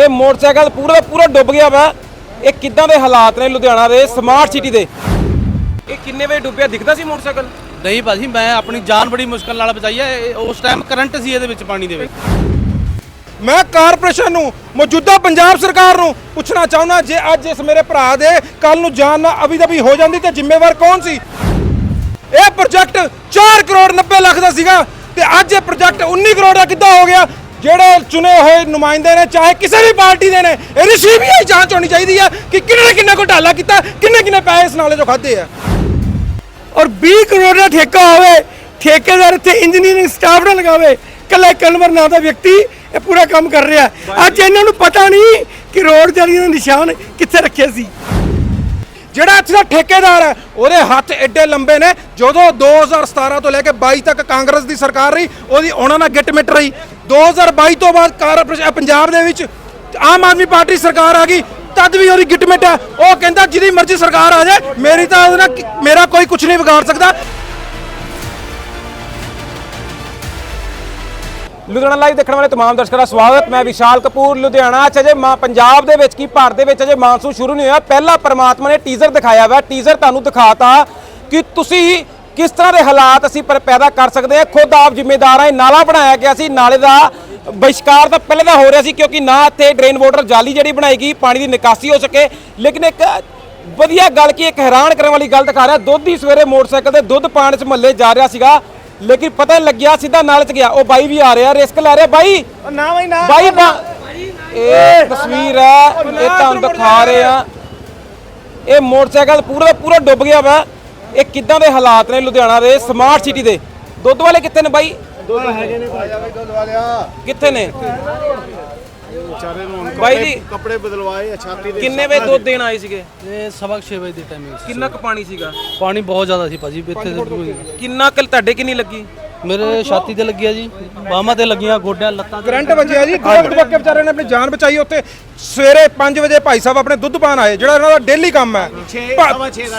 ਇਹ ਮੋਟਰਸਾਈਕਲ ਪੂਰਾ ਦਾ ਪੂਰਾ ਡੁੱਬ ਗਿਆ ਵਾ। ਇਹ ਕਿੱਦਾਂ ਦੇ ਹਾਲਾਤ ਨੇ ਲੁਧਿਆਣਾ ਦੇ ਸਮਾਰਟ ਸਿਟੀ ਦੇ? ਇਹ ਕਿੰਨੇ ਵਜੇ ਡੁੱਬਿਆ ਦਿਖਦਾ ਸੀ ਮੋਟਰਸਾਈਕਲ? ਨਹੀਂ ਭਾਜੀ ਮੈਂ ਆਪਣੀ ਜਾਨ ਬੜੀ ਮੁਸ਼ਕਲ ਨਾਲ ਬਚਾਈ ਹੈ ਉਸ ਟਾਈਮ ਕਰੰਟ ਸੀ ਇਹਦੇ ਵਿੱਚ ਪਾਣੀ ਦੇ ਵਿੱਚ। ਮੈਂ ਕਾਰਪੋਰੇਸ਼ਨ ਨੂੰ ਮੌਜੂਦਾ ਪੰਜਾਬ ਸਰਕਾਰ ਨੂੰ ਪੁੱਛਣਾ ਚਾਹੁੰਦਾ ਜੇ ਅੱਜ ਇਸ ਮੇਰੇ ਭਰਾ ਦੇ ਕੱਲ ਨੂੰ ਜਾਨ ਨਾ ਅਭੀ ਦਬੀ ਹੋ ਜਾਂਦੀ ਤੇ ਜ਼ਿੰਮੇਵਾਰ ਕੌਣ ਸੀ? ਇਹ ਪ੍ਰੋਜੈਕਟ 4 ਕਰੋੜ 90 ਲੱਖ ਦਾ ਸੀਗਾ ਤੇ ਅੱਜ ਇਹ ਪ੍ਰੋਜੈਕਟ 19 ਕਰੋੜ ਦਾ ਕਿੱਦਾਂ ਹੋ ਗਿਆ? ਜਿਹੜੇ ਚੁਣੇ ਹੋਏ ਨੁਮਾਇੰਦੇ ਨੇ, ਚਾਹੇ ਕਿਸੇ ਵੀ ਪਾਰਟੀ ਦੇ ਨੇ, ਇਹਦੀ ਸੀਬੀਆਈ ਜਾਂਚ ਹੋਣੀ ਚਾਹੀਦੀ ਹੈ ਕਿ ਕਿਹਨੇ ਨੇ ਕਿੰਨਾ ਘੁਟਾਲਾ ਕੀਤਾ, ਕਿੰਨੇ ਕਿੰਨੇ ਪੈਸੇ ਇਸ ਨਾਲੇ ਚੋਂ ਖਾਦੇ ਆ। ਔਰ 20 ਕਰੋੜ ਦਾ ਠੇਕਾ ਹੋਵੇ, ਠੇਕੇਦਾਰ ਇੱਥੇ ਇੰਜੀਨੀਅਰਿੰਗ ਸਟਾਫ ਨਾ ਲਗਾਵੇ, ਕੱਲਾ ਕਨਵਰ ਨਾਂ ਦਾ ਵਿਅਕਤੀ ਇਹ ਪੂਰਾ ਕੰਮ ਕਰ ਰਿਹਾ। ਅੱਜ ਇਹਨਾਂ ਨੂੰ ਪਤਾ ਨਹੀਂ ਕਿ ਰੋਡ ਜਾਲੀਆਂ ਦੇ ਨਿਸ਼ਾਨ ਕਿੱਥੇ ਰੱਖੇ ਸੀ। ਜਿਹੜਾ ਇੱਥੇ ਦਾ ਠੇਕੇਦਾਰ ਹੈ, ਉਹਦੇ ਹੱਥ ਐਡੇ ਲੰਬੇ ਨੇ। ਜਦੋਂ 2017 ਤੋਂ ਲੈ ਕੇ 22 ਤੱਕ ਕਾਂਗਰਸ ਦੀ ਸਰਕਾਰ ਰਹੀ, ਉਹਦੀ ਉਹਨਾਂ ਨਾਲ ਗਿੱਟ ਮਿਟ ਰਹੀ। 2022 ਤੋਂ ਬਾਅਦ ਕਾਰਪੋਰੇਸ਼ਨ ਪੰਜਾਬ ਦੇ ਵਿੱਚ ਆਮ ਆਦਮੀ ਪਾਰਟੀ ਸਰਕਾਰ ਆ ਗਈ, ਤਦ ਵੀ ਉਹਦੀ ਗਿੱਟਮਿਟ ਹੈ। ਉਹ ਕਹਿੰਦਾ, ਜਿਹਦੀ ਮਰਜ਼ੀ ਸਰਕਾਰ ਆ ਜਾਏ, ਮੇਰੀ ਤਾਂ ਉਹਦੇ ਨਾਲ ਮੇਰਾ ਕੋਈ ਕੁਝ ਨਹੀਂ ਵਿਗਾੜ ਸਕਦਾ। ਲੁਧਿਆਣਾ ਲਾਈਵ ਦੇਖਣ ਵਾਲੇ ਤਮਾਮ ਦਰਸ਼ਕਾਂ ਦਾ ਸਵਾਗਤ। ਮੈਂ ਵਿਸ਼ਾਲ ਕਪੂਰ, ਲੁਧਿਆਣਾ ਚ ਅਜੇ ਮਾ, ਪੰਜਾਬ ਦੇ ਵਿੱਚ ਕੀ ਭਾਰਤ ਦੇ ਵਿੱਚ ਅਜੇ ਮਾਨਸੂਨ ਸ਼ੁਰੂ ਨਹੀਂ ਹੋਇਆ। ਪਹਿਲਾ ਪਰਮਾਤਮਾ ਨੇ ਟੀਜ਼ਰ ਦਿਖਾਇਆ ਵਾ। ਟੀਜ਼ਰ ਤੁਹਾਨੂੰ ਦਿਖਾਤਾ ਕਿ ਤੁਸੀਂ ਕਿਸ ਤਰ੍ਹਾਂ ਦੇ ਹਾਲਾਤ ਅਸੀਂ ਪਰ, ਪੈਦਾ ਕਰ ਸਕਦੇ ਹਾਂ। ਖੁਦ ਆਪ ਜ਼ਿੰਮੇਦਾਰ ਆ ਨਾਲਾ ਬਣਾਇਆ ਗਿਆ ਸੀ। ਨਾਲੇ ਦਾ ਬਹਿਸ਼ਕਾਰ ਤਾਂ ਪਹਿਲੇ ਦਾ ਹੋ ਰਿਹਾ ਸੀ ਕਿਉਂਕਿ ਨਾ ਇੱਥੇ ਡਰੇਨ ਵਾਟਰ ਜਾਲੀ ਜਿਹੜੀ ਬਣਾਈ ਗਈ, ਪਾਣੀ ਦੀ ਨਿਕਾਸੀ ਹੋ ਸਕੇ। ਲੇਕਿਨ ਇੱਕ ਵਧੀਆ ਗੱਲ ਕੀ, ਇੱਕ ਹੈਰਾਨ ਕਰਨ ਵਾਲੀ ਗੱਲ ਦਿਖਾ ਰਿਹਾ। ਦੁੱਧ ਹੀ ਸਵੇਰੇ ਮੋਟਰਸਾਈਕਲ ਤੇ ਦੁੱਧ ਪਾਣ ਚ ਮਹੱਲੇ ਜਾ ਰਿਹਾ ਸੀਗਾ। ਲੇਕਿਨ ਪਤਾ ਨਹੀਂ ਲੱਗਿਆ ਸਿੱਧਾ ਨਾਲ ਚ ਗਿਆ। ਉਹ ਬਾਈ ਵੀ ਆ ਰਿਹਾ ਰਿਸਕ ਲੈ ਰਿਹਾ। ਬਾਈ ਨਾ ਬਈ ਨਾ। ਬਾਈ ਬਾ- ਇਹ ਤਸਵੀਰ ਹੈ ਇਹ ਤੁਹਾਨੂੰ ਦਿਖਾ ਰਹੇ ਆ। ਇਹ ਮੋਟਰਸਾਈਕਲ ਪੂਰਾ ਦਾ ਪੂਰਾ ਡੁੱਬ ਗਿਆ ਵਾ। ਇਹ ਕਿੱਦਾਂ ਦੇ ਹਾਲਾਤ ਨੇ ਲੁਧਿਆਣਾ ਦੇ ਸਮਾਰਟ ਸਿਟੀ ਦੇ। ਦੁੱਧ ਵਾਲੇ ਕਿੱਥੇ ਨੇ ਬਾਈ? ਕਿੱਥੇ ਨੇ? ਵਿਚਾਰੇ ਨੂੰ ਹੁਣ ਬਾਈ ਕੱਪੜੇ- ਜੀ ਕੱਪੜੇ ਬਦਲਵਾਏ ਆ, ਛਾਤੀ ਦੇ ਕਿੰਨੇ ਵਜੇ ਦੁੱਧ ਦੇਣ ਆਏ ਸੀਗੇ? ਇਹ ਸਵਾ ਕੁ ਛੇ ਵਜੇ ਦੀ ਟਾਈਮਿੰਗ ਸੀ ਕਿੰਨਾ ਕੁ ਪਾਣੀ ਸੀਗਾ? ਪਾਣੀ ਬਹੁਤ ਜ਼ਿਆਦਾ ਸੀ ਭਾਜੀ ਇੱਥੇ ਕਿੰਨਾ ਕੁ ਤੁਹਾਡੇ ਕਿੰਨੀ ਲੱਗੀ? ਮੇਰੇ ਛਾਤੀ ਤੇ ਲੱਗਿਆ ਜੀ ਬਾਹਾਂ ਤੇ ਲੱਗੀਆਂ ਗੋਡਿਆਂ ਲੱਤਾਂ ਤੇ ਕਰੰਟ ਵੱਜਿਆ ਜੀ ਦੁਬਕ ਦੁਬਕ ਕੇ ਵਿਚਾਰੇ ਨੇ ਆਪਣੀ ਜਾਨ ਬਚਾਈ ਉੱਥੇ। ਸਵੇਰੇ 5 ਵਜੇ ਭਾਈ ਸਾਹਿਬ ਆਪਣੇ ਦੁੱਧ ਪਾਣ ਆਏ ਜਿਹੜਾ ਇਹਨਾਂ ਦਾ ਡੇਲੀ ਕੰਮ ਹੈ। ਭਾ-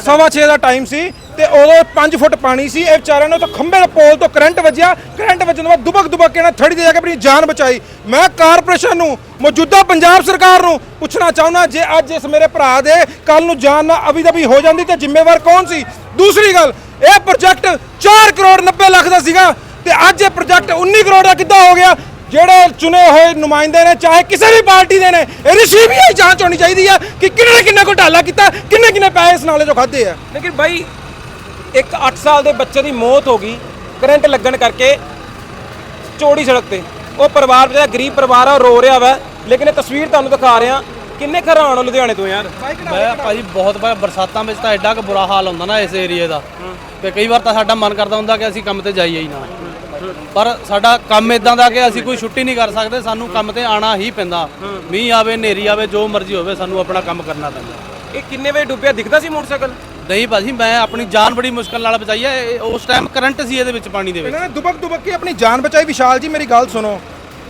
ਸਵਾ 6 ਦਾ ਟਾਈਮ ਸੀ। ਤੇ ਉਦੋਂ 5 ਫੁੱਟ ਪਾਣੀ ਸੀ ਇਹ ਵਿਚਾਰਿਆਂ ਨੇ ਤਾਂ ਖੰਭੇ ਦੇ ਪੋਲ ਤੋਂ ਕਰੰਟ ਵੱਜਿਆ। ਕਰੰਟ ਵੱਜਣ ਤੋਂ ਬਾਅਦ ਦੁਬਕ ਦੁਬਕ ਕੇ ਇਹਨਾਂ ਥੜੀ ਦੇ ਜਾ ਕੇ ਆਪਣੀ ਜਾਨ ਬਚਾਈ। ਮੈਂ ਕਾਰਪੋਰੇਸ਼ਨ ਨੂੰ ਮੌਜੂਦਾ ਪੰਜਾਬ ਸਰਕਾਰ ਨੂੰ ਪੁੱਛਣਾ ਚਾਹੁੰਦਾ ਜੇ ਅੱਜ ਇਸ ਮੇਰੇ ਭਰਾ ਦੇ ਕੱਲ ਨੂੰ ਜਾਨ ਨਾ ਅਭੀ ਦਬੀ ਹੋ ਜਾਂਦੀ ਤੇ ਜ਼ਿੰਮੇਵਾਰ ਕੌਣ ਸੀ? ਦੂਸਰੀ ਗੱਲ ਇਹ ਪ੍ਰੋਜੈਕਟ 4 ਕਰੋੜ 90 ਲੱਖ ਦਾ ਸੀਗਾ ਤੇ ਅੱਜ ਇਹ ਪ੍ਰੋਜੈਕਟ 19 ਕਰੋੜ ਦਾ ਕਿੱਦਾਂ ਹੋ ਗਿਆ? ਜਿਹੜੇ ਚੁਣੇ ਹੋਏ ਨੁਮਾਇੰਦੇ ਨੇ, ਚਾਹੇ ਕਿਸੇ ਵੀ ਪਾਰਟੀ ਦੇ ਨੇ ਇਹਦੀ ਸੀਬੀਆਈ ਜਾਂਚ ਹੋਣੀ ਚਾਹੀਦੀ ਹੈ ਕਿ ਕਿੰਨੇ ਨੇ ਕਿੰਨਾ ਘੁਟਾਲਾ ਕੀਤਾ ਕਿੰਨੇ ਕਿੰਨੇ ਪੈਸੇ ਇਸ ਨਾਲੇ ਚੋਂ ਖਾਦੇ ਆ। ਲੇਕਿਨ ਬਾਈ, ਇੱਕ 8 ਸਾਲ ਦੇ ਬੱਚੇ ਦੀ ਮੌਤ ਹੋ ਗਈ, ਕਰੰਟ ਲੱਗਣ ਕਰਕੇ ਚੌੜੀ ਸੜਕ ਤੇ। ਉਹ ਪਰਿਵਾਰ ਜਿਹੜਾ ਗਰੀਬ ਪਰਿਵਾਰ ਆ, ਉਹ ਰੋ ਰਿਹਾ ਵਾ। ਲੇਕਿਨ ਇਹ ਤਸਵੀਰ ਤੁਹਾਨੂੰ ਦਿਖਾ ਰਿਹਾ ਕਿੰਨੇ ਹੈਰਾਨ ਹੋ ਲੁਧਿਆਣੇ ਤੋਂ ਯਾਰ? ਮੈਂ ਭਾਜੀ ਬਹੁਤ ਵਾਰ ਬਰਸਾਤਾਂ ਵਿੱਚ ਤਾਂ ਐਡਾ ਕੁ ਬੁਰਾ ਹਾਲ ਹੁੰਦਾ ਨਾ ਇਸ ਏਰੀਏ ਦਾ। ਤੇ ਕਈ ਵਾਰ ਤਾਂ ਸਾਡਾ ਮਨ ਕਰਦਾ ਹੁੰਦਾ ਕਿ ਅਸੀਂ ਕੰਮ ਤੇ ਜਾਈਏ ਹੀ ਨਾ। ਪਰ ਸਾਡਾ ਕੰਮ ਇਦਾਂ ਦਾ ਕਿ ਅਸੀਂ ਕੋਈ ਛੁੱਟੀ ਨਹੀਂ ਕਰ ਸਕਦੇ ਸਾਨੂੰ ਕੰਮ ਤੇ ਆਣਾ ਹੀ ਪੈਂਦਾ। ਮੀਂਹ ਆਵੇ ਹਨੇਰੀ ਆਵੇ ਜੋ ਮਰਜ਼ੀ ਹੋਵੇ ਸਾਨੂੰ ਆਪਣਾ ਕੰਮ ਕਰਨਾ ਪੈਂਦਾ। ਇਹ ਕਿੰਨੇ ਵਜੇ ਡੁੱਬਿਆ? ਦਿਖਦਾ ਸੀ ਮੋਟਰਸਾਈਕਲ? ਨਹੀਂ ਭਾਜੀ ਮੈਂ ਆਪਣੀ ਜਾਨ ਬੜੀ ਮੁਸ਼ਕਲ ਨਾਲ ਬਚਾਈ ਹੈ ਉਸ ਟਾਈਮ ਕਰੰਟ ਸੀ ਇਹਦੇ ਵਿੱਚ ਪਾਣੀ ਦੇ ਵਿੱਚ। ਇਹਨਾਂ ਨੇ ਦੁਬਕ ਦੁਬਕ ਕੇ ਆਪਣੀ ਜਾਨ ਬਚਾਈ। ਵਿਸ਼ਾਲ ਜੀ ਮੇਰੀ ਗੱਲ ਸੁਣੋ।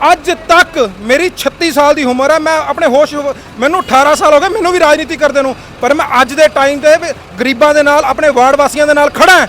ਅੱਜ ਤੱਕ ਮੇਰੀ 36 ਸਾਲ ਦੀ ਉਮਰ ਹੈ। ਮੈਂ ਆਪਣੇ ਹੋਸ਼ ਮੈਨੂੰ 18 ਸਾਲ ਹੋ ਗਏ, ਮੈਨੂੰ ਵੀ ਰਾਜਨੀਤੀ ਕਰਦੇ ਨੂੰ। ਪਰ ਮੈਂ ਅੱਜ ਦੇ ਟਾਈਮ ਤੇ ਵੀ ਗਰੀਬਾਂ ਦੇ ਨਾਲ, ਆਪਣੇ ਵਾਰਡ ਵਾਸੀਆਂ ਦੇ ਨਾਲ ਖੜਾ ਹਾਂ।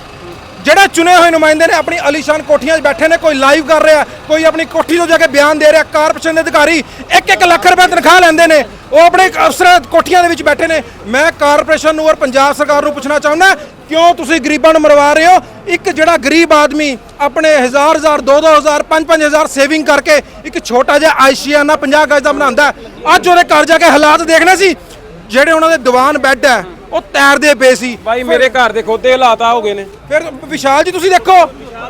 ਜਿਹੜੇ ਚੁਣੇ ਹੋਏ ਨੁਮਾਇੰਦੇ ਨੇ ਆਪਣੀ ਅਲੀਸ਼ਾਨ ਕੋਠੀਆਂ 'ਚ ਬੈਠੇ ਨੇ, ਕੋਈ ਲਾਈਵ ਕਰ ਰਿਹਾ, ਕੋਈ ਆਪਣੀ ਕੋਠੀ ਤੋਂ ਜਾ ਕੇ ਬਿਆਨ ਦੇ ਰਿਹਾ ਕਾਰਪੋਰੇਸ਼ਨ ਦੇ ਅਧਿਕਾਰੀ 1-1 ਲੱਖ ਰੁਪਏ ਤਨਖਾਹ ਲੈਂਦੇ ਨੇ। ਉਹ ਆਪਣੇ ਅਫਸਰਾਂ ਕੋਠੀਆਂ ਦੇ ਵਿੱਚ ਬੈਠੇ ਨੇ। ਮੈਂ ਕਾਰਪੋਰੇਸ਼ਨ ਨੂੰ ਔਰ ਪੰਜਾਬ ਸਰਕਾਰ ਨੂੰ ਪੁੱਛਣਾ ਚਾਹੁੰਦਾ ਕਿਉਂ ਤੁਸੀਂ ਗਰੀਬਾਂ ਨੂੰ ਮਰਵਾ ਰਹੇ ਹੋ? ਇੱਕ ਜਿਹੜਾ ਗਰੀਬ ਆਦਮੀ ਆਪਣੇ ਹਜ਼ਾਰ ਹਜ਼ਾਰ, ਦੋ ਦੋ ਹਜ਼ਾਰ, ਪੰਜ ਪੰਜ ਹਜ਼ਾਰ ਸੇਵਿੰਗ ਕਰਕੇ ਇੱਕ ਛੋਟਾ ਜਿਹਾ ਆਈਸ਼ੀਆਨਾ 50 ਗਜ ਦਾ ਬਣਾਉਂਦਾ ਅੱਜ ਉਹਦੇ ਘਰ ਜਾ ਕੇ ਹਾਲਾਤ ਦੇਖਣੇ ਸੀ। ਜਿਹੜੇ ਉਹਨਾਂ ਦੇ ਦੀਵਾਨ ਬੈੱਡ ਹੈ ਉਹ ਤੈਰਦੇ ਪਏ ਸੀ। ਬਾਈ ਮੇਰੇ ਘਰ ਦੇ ਖੋਦੇ ਹਾਲਾਤ ਆ ਹੋ ਗਏ ਨੇ। ਫਿਰ ਵਿਸ਼ਾਲ ਜੀ ਤੁਸੀਂ ਦੇਖੋ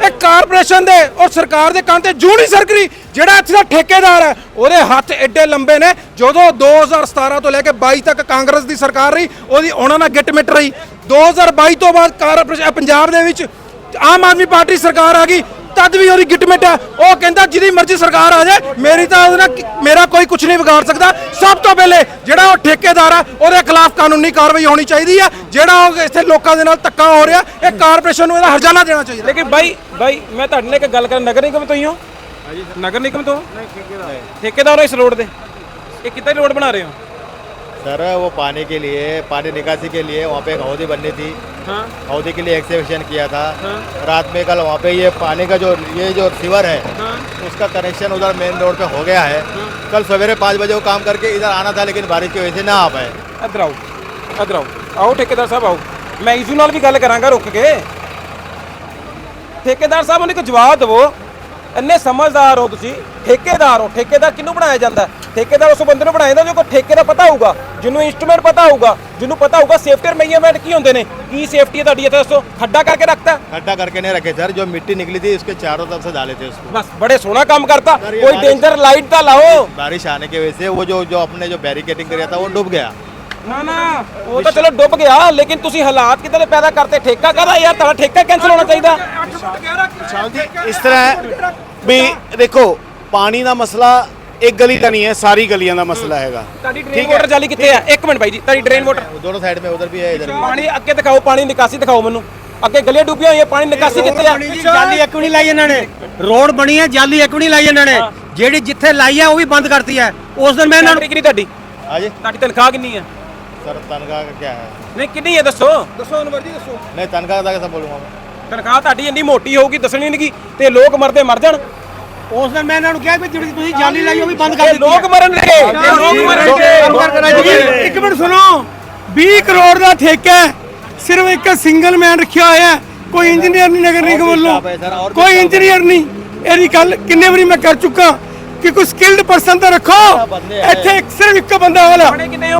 ਇਹ ਕਾਰਪੋਰੇਸ਼ਨ ਦੇ ਔਰ ਸਰਕਾਰ ਦੇ ਕੰਨ ਤੇ ਜੂੰ ਨਹੀਂ ਸਰਕਰੀ ਜਿਹੜਾ ਇੱਥੇ ਦਾ ਠੇਕੇਦਾਰ ਹੈ ਉਹਦੇ ਹੱਥ ਐਡੇ ਲੰਬੇ ਨੇ। ਜਦੋਂ 2017 ਤੋਂ ਲੈ ਕੇ 22 ਤੱਕ ਕਾਂਗਰਸ ਦੀ ਸਰਕਾਰ ਰਹੀ ਉਹਦੀ ਉਹਨਾਂ ਨਾਲ ਗਿੱਟ ਮਿਟ ਰਹੀ। 2022 ਤੋਂ ਬਾਅਦ ਕਾਰਪੋਰੇਸ਼ਨ ਪੰਜਾਬ ਦੇ ਵਿੱਚ ਆਮ ਆਦਮੀ ਪਾਰਟੀ ਸਰਕਾਰ ਆ ਗਈ। ਤਦ ਵੀ ਉਹਦੀ ਗਿੱਟ ਮਿਟ ਹੈ। ਉਹ ਕਹਿੰਦਾ ਜਿਹਦੀ ਮਰਜ਼ੀ ਸਰਕਾਰ ਆ ਜਾਏ ਮੇਰੀ ਤਾਂ ਉਹਦੇ ਨਾਲ ਕਿ- ਮੇਰਾ ਕੋਈ ਕੁਝ ਨਹੀਂ ਵਿਗਾੜ ਸਕਦਾ। ਸਭ ਤੋਂ ਪਹਿਲੇ ਜਿਹੜਾ ਉਹ ਠੇਕੇਦਾਰ ਆ ਉਹਦੇ ਖਿਲਾਫ ਕਾਨੂੰਨੀ ਕਾਰਵਾਈ ਹੋਣੀ ਚਾਹੀਦੀ ਹੈ। ਜਿਹੜਾ ਉਹ ਇੱਥੇ ਲੋਕਾਂ ਦੇ ਨਾਲ ਧੱਕਾ ਹੋ ਰਿਹਾ ਇਹ ਕਾਰਪੋਰੇਸ਼ਨ ਨੂੰ ਇਹਦਾ ਹਰਜਾਨਾ ਦੇਣਾ ਚਾਹੀਦਾ। ਲੇਕਿਨ ਬਾਈ ਬਾਈ ਮੈਂ ਤੁਹਾਡੇ ਨਾਲ ਇੱਕ ਗੱਲ ਕਰਾਂ। ਨਗਰ ਨਿਗਮ ਤੋਂ ਹੀ ਹੋ? ਨਗਰ ਨਿਗਮ ਤੋਂ ਨਹੀਂ ਠੇਕੇਦਾਰ। ਠੇਕੇਦਾਰ ਹੋ ਇਸ ਰੋਡ ਦੇ ਇਹ ਕਿੱਦਾਂ ਦੀ ਰੋਡ ਬਣਾ ਰਹੇ ਹੋ? सर वो पानी के लिए पानी निकासी के लिए वहाँ पे एक अवधि बननी थी हाँ? हौदी के लिए एक्सेविशन किया था हाँ? रात में कल वहाँ पे ये पानी का जो ये जो सीवर है हाँ? उसका कनेक्शन उधर मेन रोड पे हो गया है हाँ? कल सवेरे पाँच बजे वो काम करके इधर आना था लेकिन बारिश की वजह से ना आ पाए अदराउ आओ आओ ठेकेदार साहब आओ मैं इजू नाल भी गल करांगा रुक के ठेकेदार साहब उन्हें जवाब दवो ਇੰਨੇ ਸਮਝਦਾਰ ਹੋ ਤੁਸੀਂ ਠੇਕੇਦਾਰ ਹੋ ਠੇਕੇਦਾਰ ਕਿਹਨੂੰ ਬਣਾਇਆ ਜਾਂਦਾ ਹੈ? ਠੇਕੇਦਾਰ ਉਸ ਬੰਦੇ ਨੂੰ ਬਣਾਇਆ ਜਾਂਦਾ ਜੋ ਠੇਕੇ ਦਾ ਪਤਾ ਹੋਊਗਾ ਜਿਹਨੂੰ ਇਨਸਟਰੂਮੈਂਟ ਪਤਾ ਹੋਊਗਾ ਜਿਹਨੂੰ ਪਤਾ ਹੋਊਗਾ ਸੇਫਟੀ ਮੇਜਰਮੈਂਟ ਕੀ ਹੁੰਦੇ ਨੇ ਕੀ ਸੇਫਟੀ ਹੈ ਤੁਹਾਡੀ ਇੱਥੇ ਦੱਸੋ ਖੱਡਾ ਕਰਕੇ ਰੱਖਤਾ खड्डा करके नहीं रखे सर जो मिट्टी निकली थी उसके चारों तरफ से डाले थे उसको ਬਸ ਬੜੇ ਸੋਹਣਾ ਕੰਮ ਕਰਤਾ सर, ये ਕੋਈ बारिश- ਡੇਂਜਰ लाइट ਤਾਂ ਲਾਓ बारिश आने की वजह से वो जो जो अपने जो बैरिकेटिंग किया था वो डूब गया ਨਾ ਨਾ ਉਹ ਤਾਂ ਚਲੋ ਡੁੱਬ ਗਿਆ ਲੇਕਿਨ ਤੁਸੀਂ ਹਾਲਾਤ ਕਿਦਾਂ ਦੇ ਪੈਦਾ ਕਰਤੇ? ਠੇਕਾ ਕਹਦਾ ਯਾਰ? ਤੁਹਾਡਾ ਠੇਕਾ ਕੈਨਸਲ ਹੋਣਾ ਚਾਹੀਦਾ। ਇਸ ਤਰ੍ਹਾਂ ਹੈ ਵੀ ਦੇਖੋ ਪਾਣੀ ਦਾ ਮਸਲਾ ਇੱਕ ਗਲੀ ਦਾ ਨਹੀਂ ਹੈ ਸਾਰੀ ਗਲੀਆਂ ਦਾ ਮਸਲਾ ਹੈਗਾ। ਤੁਹਾਡੀ ਡਰੇਨ ਵਾਟਰ ਜਾਲੀ ਕਿੱਥੇ ਆ? ਇੱਕ ਮਿੰਟ ਭਾਈ ਜੀ ਤੁਹਾਡੀ ਡਰੇਨ ਵਾਟਰ ਦੋਨੋਂ ਸਾਈਡ ਮੇ ਉਧਰ ਵੀ ਹੈ ਇਧਰ ਪਾਣੀ ਅੱਗੇ ਦਿਖਾਓ ਪਾਣੀ ਨਿਕਾਸੀ ਦਿਖਾਓ ਮੈਨੂੰ। ਅੱਗੇ ਗਲੀਆਂ ਡੁੱਬੀਆਂ ਹੋਈਆਂ ਪਾਣੀ ਨਿਕਾਸੀ ਕਿੱਥੇ ਆ? ਜਾਲੀ ਇੱਕ ਵੀ ਨਹੀਂ ਲਾਈ ਇਹਨਾਂ ਨੇ। ਰੋਡ ਬਣੀ ਹੈ ਜਾਲੀ ਇੱਕ ਵੀ ਨਹੀਂ ਲਾਈ ਇਹਨਾਂ ਨੇ। ਜਿਹੜੀ ਜਿੱਥੇ ਲਾਈ ਆ ਉਹ ਵੀ ਬੰਦ ਕਰਤੀ ਹੈ। ਉਸ ਦਿਨ ਮੈਂ ਇਹਨਾਂ ਨੂੰ ਕਿੰਨੀ ਤੁਹਾਡੀ। ਹਾਂਜੀ ਤੁਹਾਡੀ ਤਨਖਾਹ ਕਿੰਨੀ ਹੈ सर तनख्वाह का क्या है ਨਹੀਂ ਕਿੰਨੀ ਹੈ ਦੱਸੋ ਦੱਸੋ ਅਨਵਰ ਜੀ ਦੱਸੋ नहीं तनख्वाह का कैसा बोलूँगा मैं ਤਨਖਾਹ ਤੁਹਾਡੀ ਇੰਨੀ ਮੋਟੀ ਹੋਊਗੀ ਦੱਸਣੀ ਨਹੀਂ ਤੇ ਲੋਕ ਮਰਦੇ ਮਰ ਜਾਣ ਉਸ ਦਿਨ ਮੈਂ ਇਹਨਾਂ ਨੂੰ ਕਿਹਾ ਵੀ ਜਿਹੜੀ ਤੁਸੀਂ ਜਾਲੀ ਲਾਈ ਉਹ ਵੀ ਬੰਦ ਕਰ ਇਹ ਦਿੱਤੀ ਲੋਕ ਮਰਨਗੇ ਇਹ ਲੋਕ ਮਰਨਗੇ ਇੱਕ ਮਿੰਟ ਸੁਣੋ 20 ਕਰੋੜ ਦਾ ਠੇਕਾ ਹੈ ਸਿਰਫ ਇੱਕ ਸਿੰਗਲ ਮੈਨ ਰੱਖਿਆ ਹੋਇਆ ਹੈ ਕੋਈ ਇੰਜੀਨੀਅਰ ਨਹੀਂ ਨਗਰ ਨਿਗਮ ਵੱਲੋਂ staff ਹੈ sir, ਔਰ ਵੀ ਕੋਈ staff ਹੈ। ਇੰਜੀਨੀਅਰ ਨਹੀਂ ਇਹਦੀ ਗੱਲ ਕਿੰਨੇ ਵਾਰੀ ਮੈਂ ਕਰ ਚੁੱਕਾ ਕਿ ਕੋਈ ਸਕਿਲਡ ਪਰਸਨ ਤਾਂ ਰੱਖੋ ਬੰਦੇ ਹੈ। ਇੱਥੇ ਇੱਕ ਸਿਰਫ ਇੱਕ ਬੰਦਾ ਵਾਲਾ ਪੜੇ ਕਿੰਨੇ ਹੋ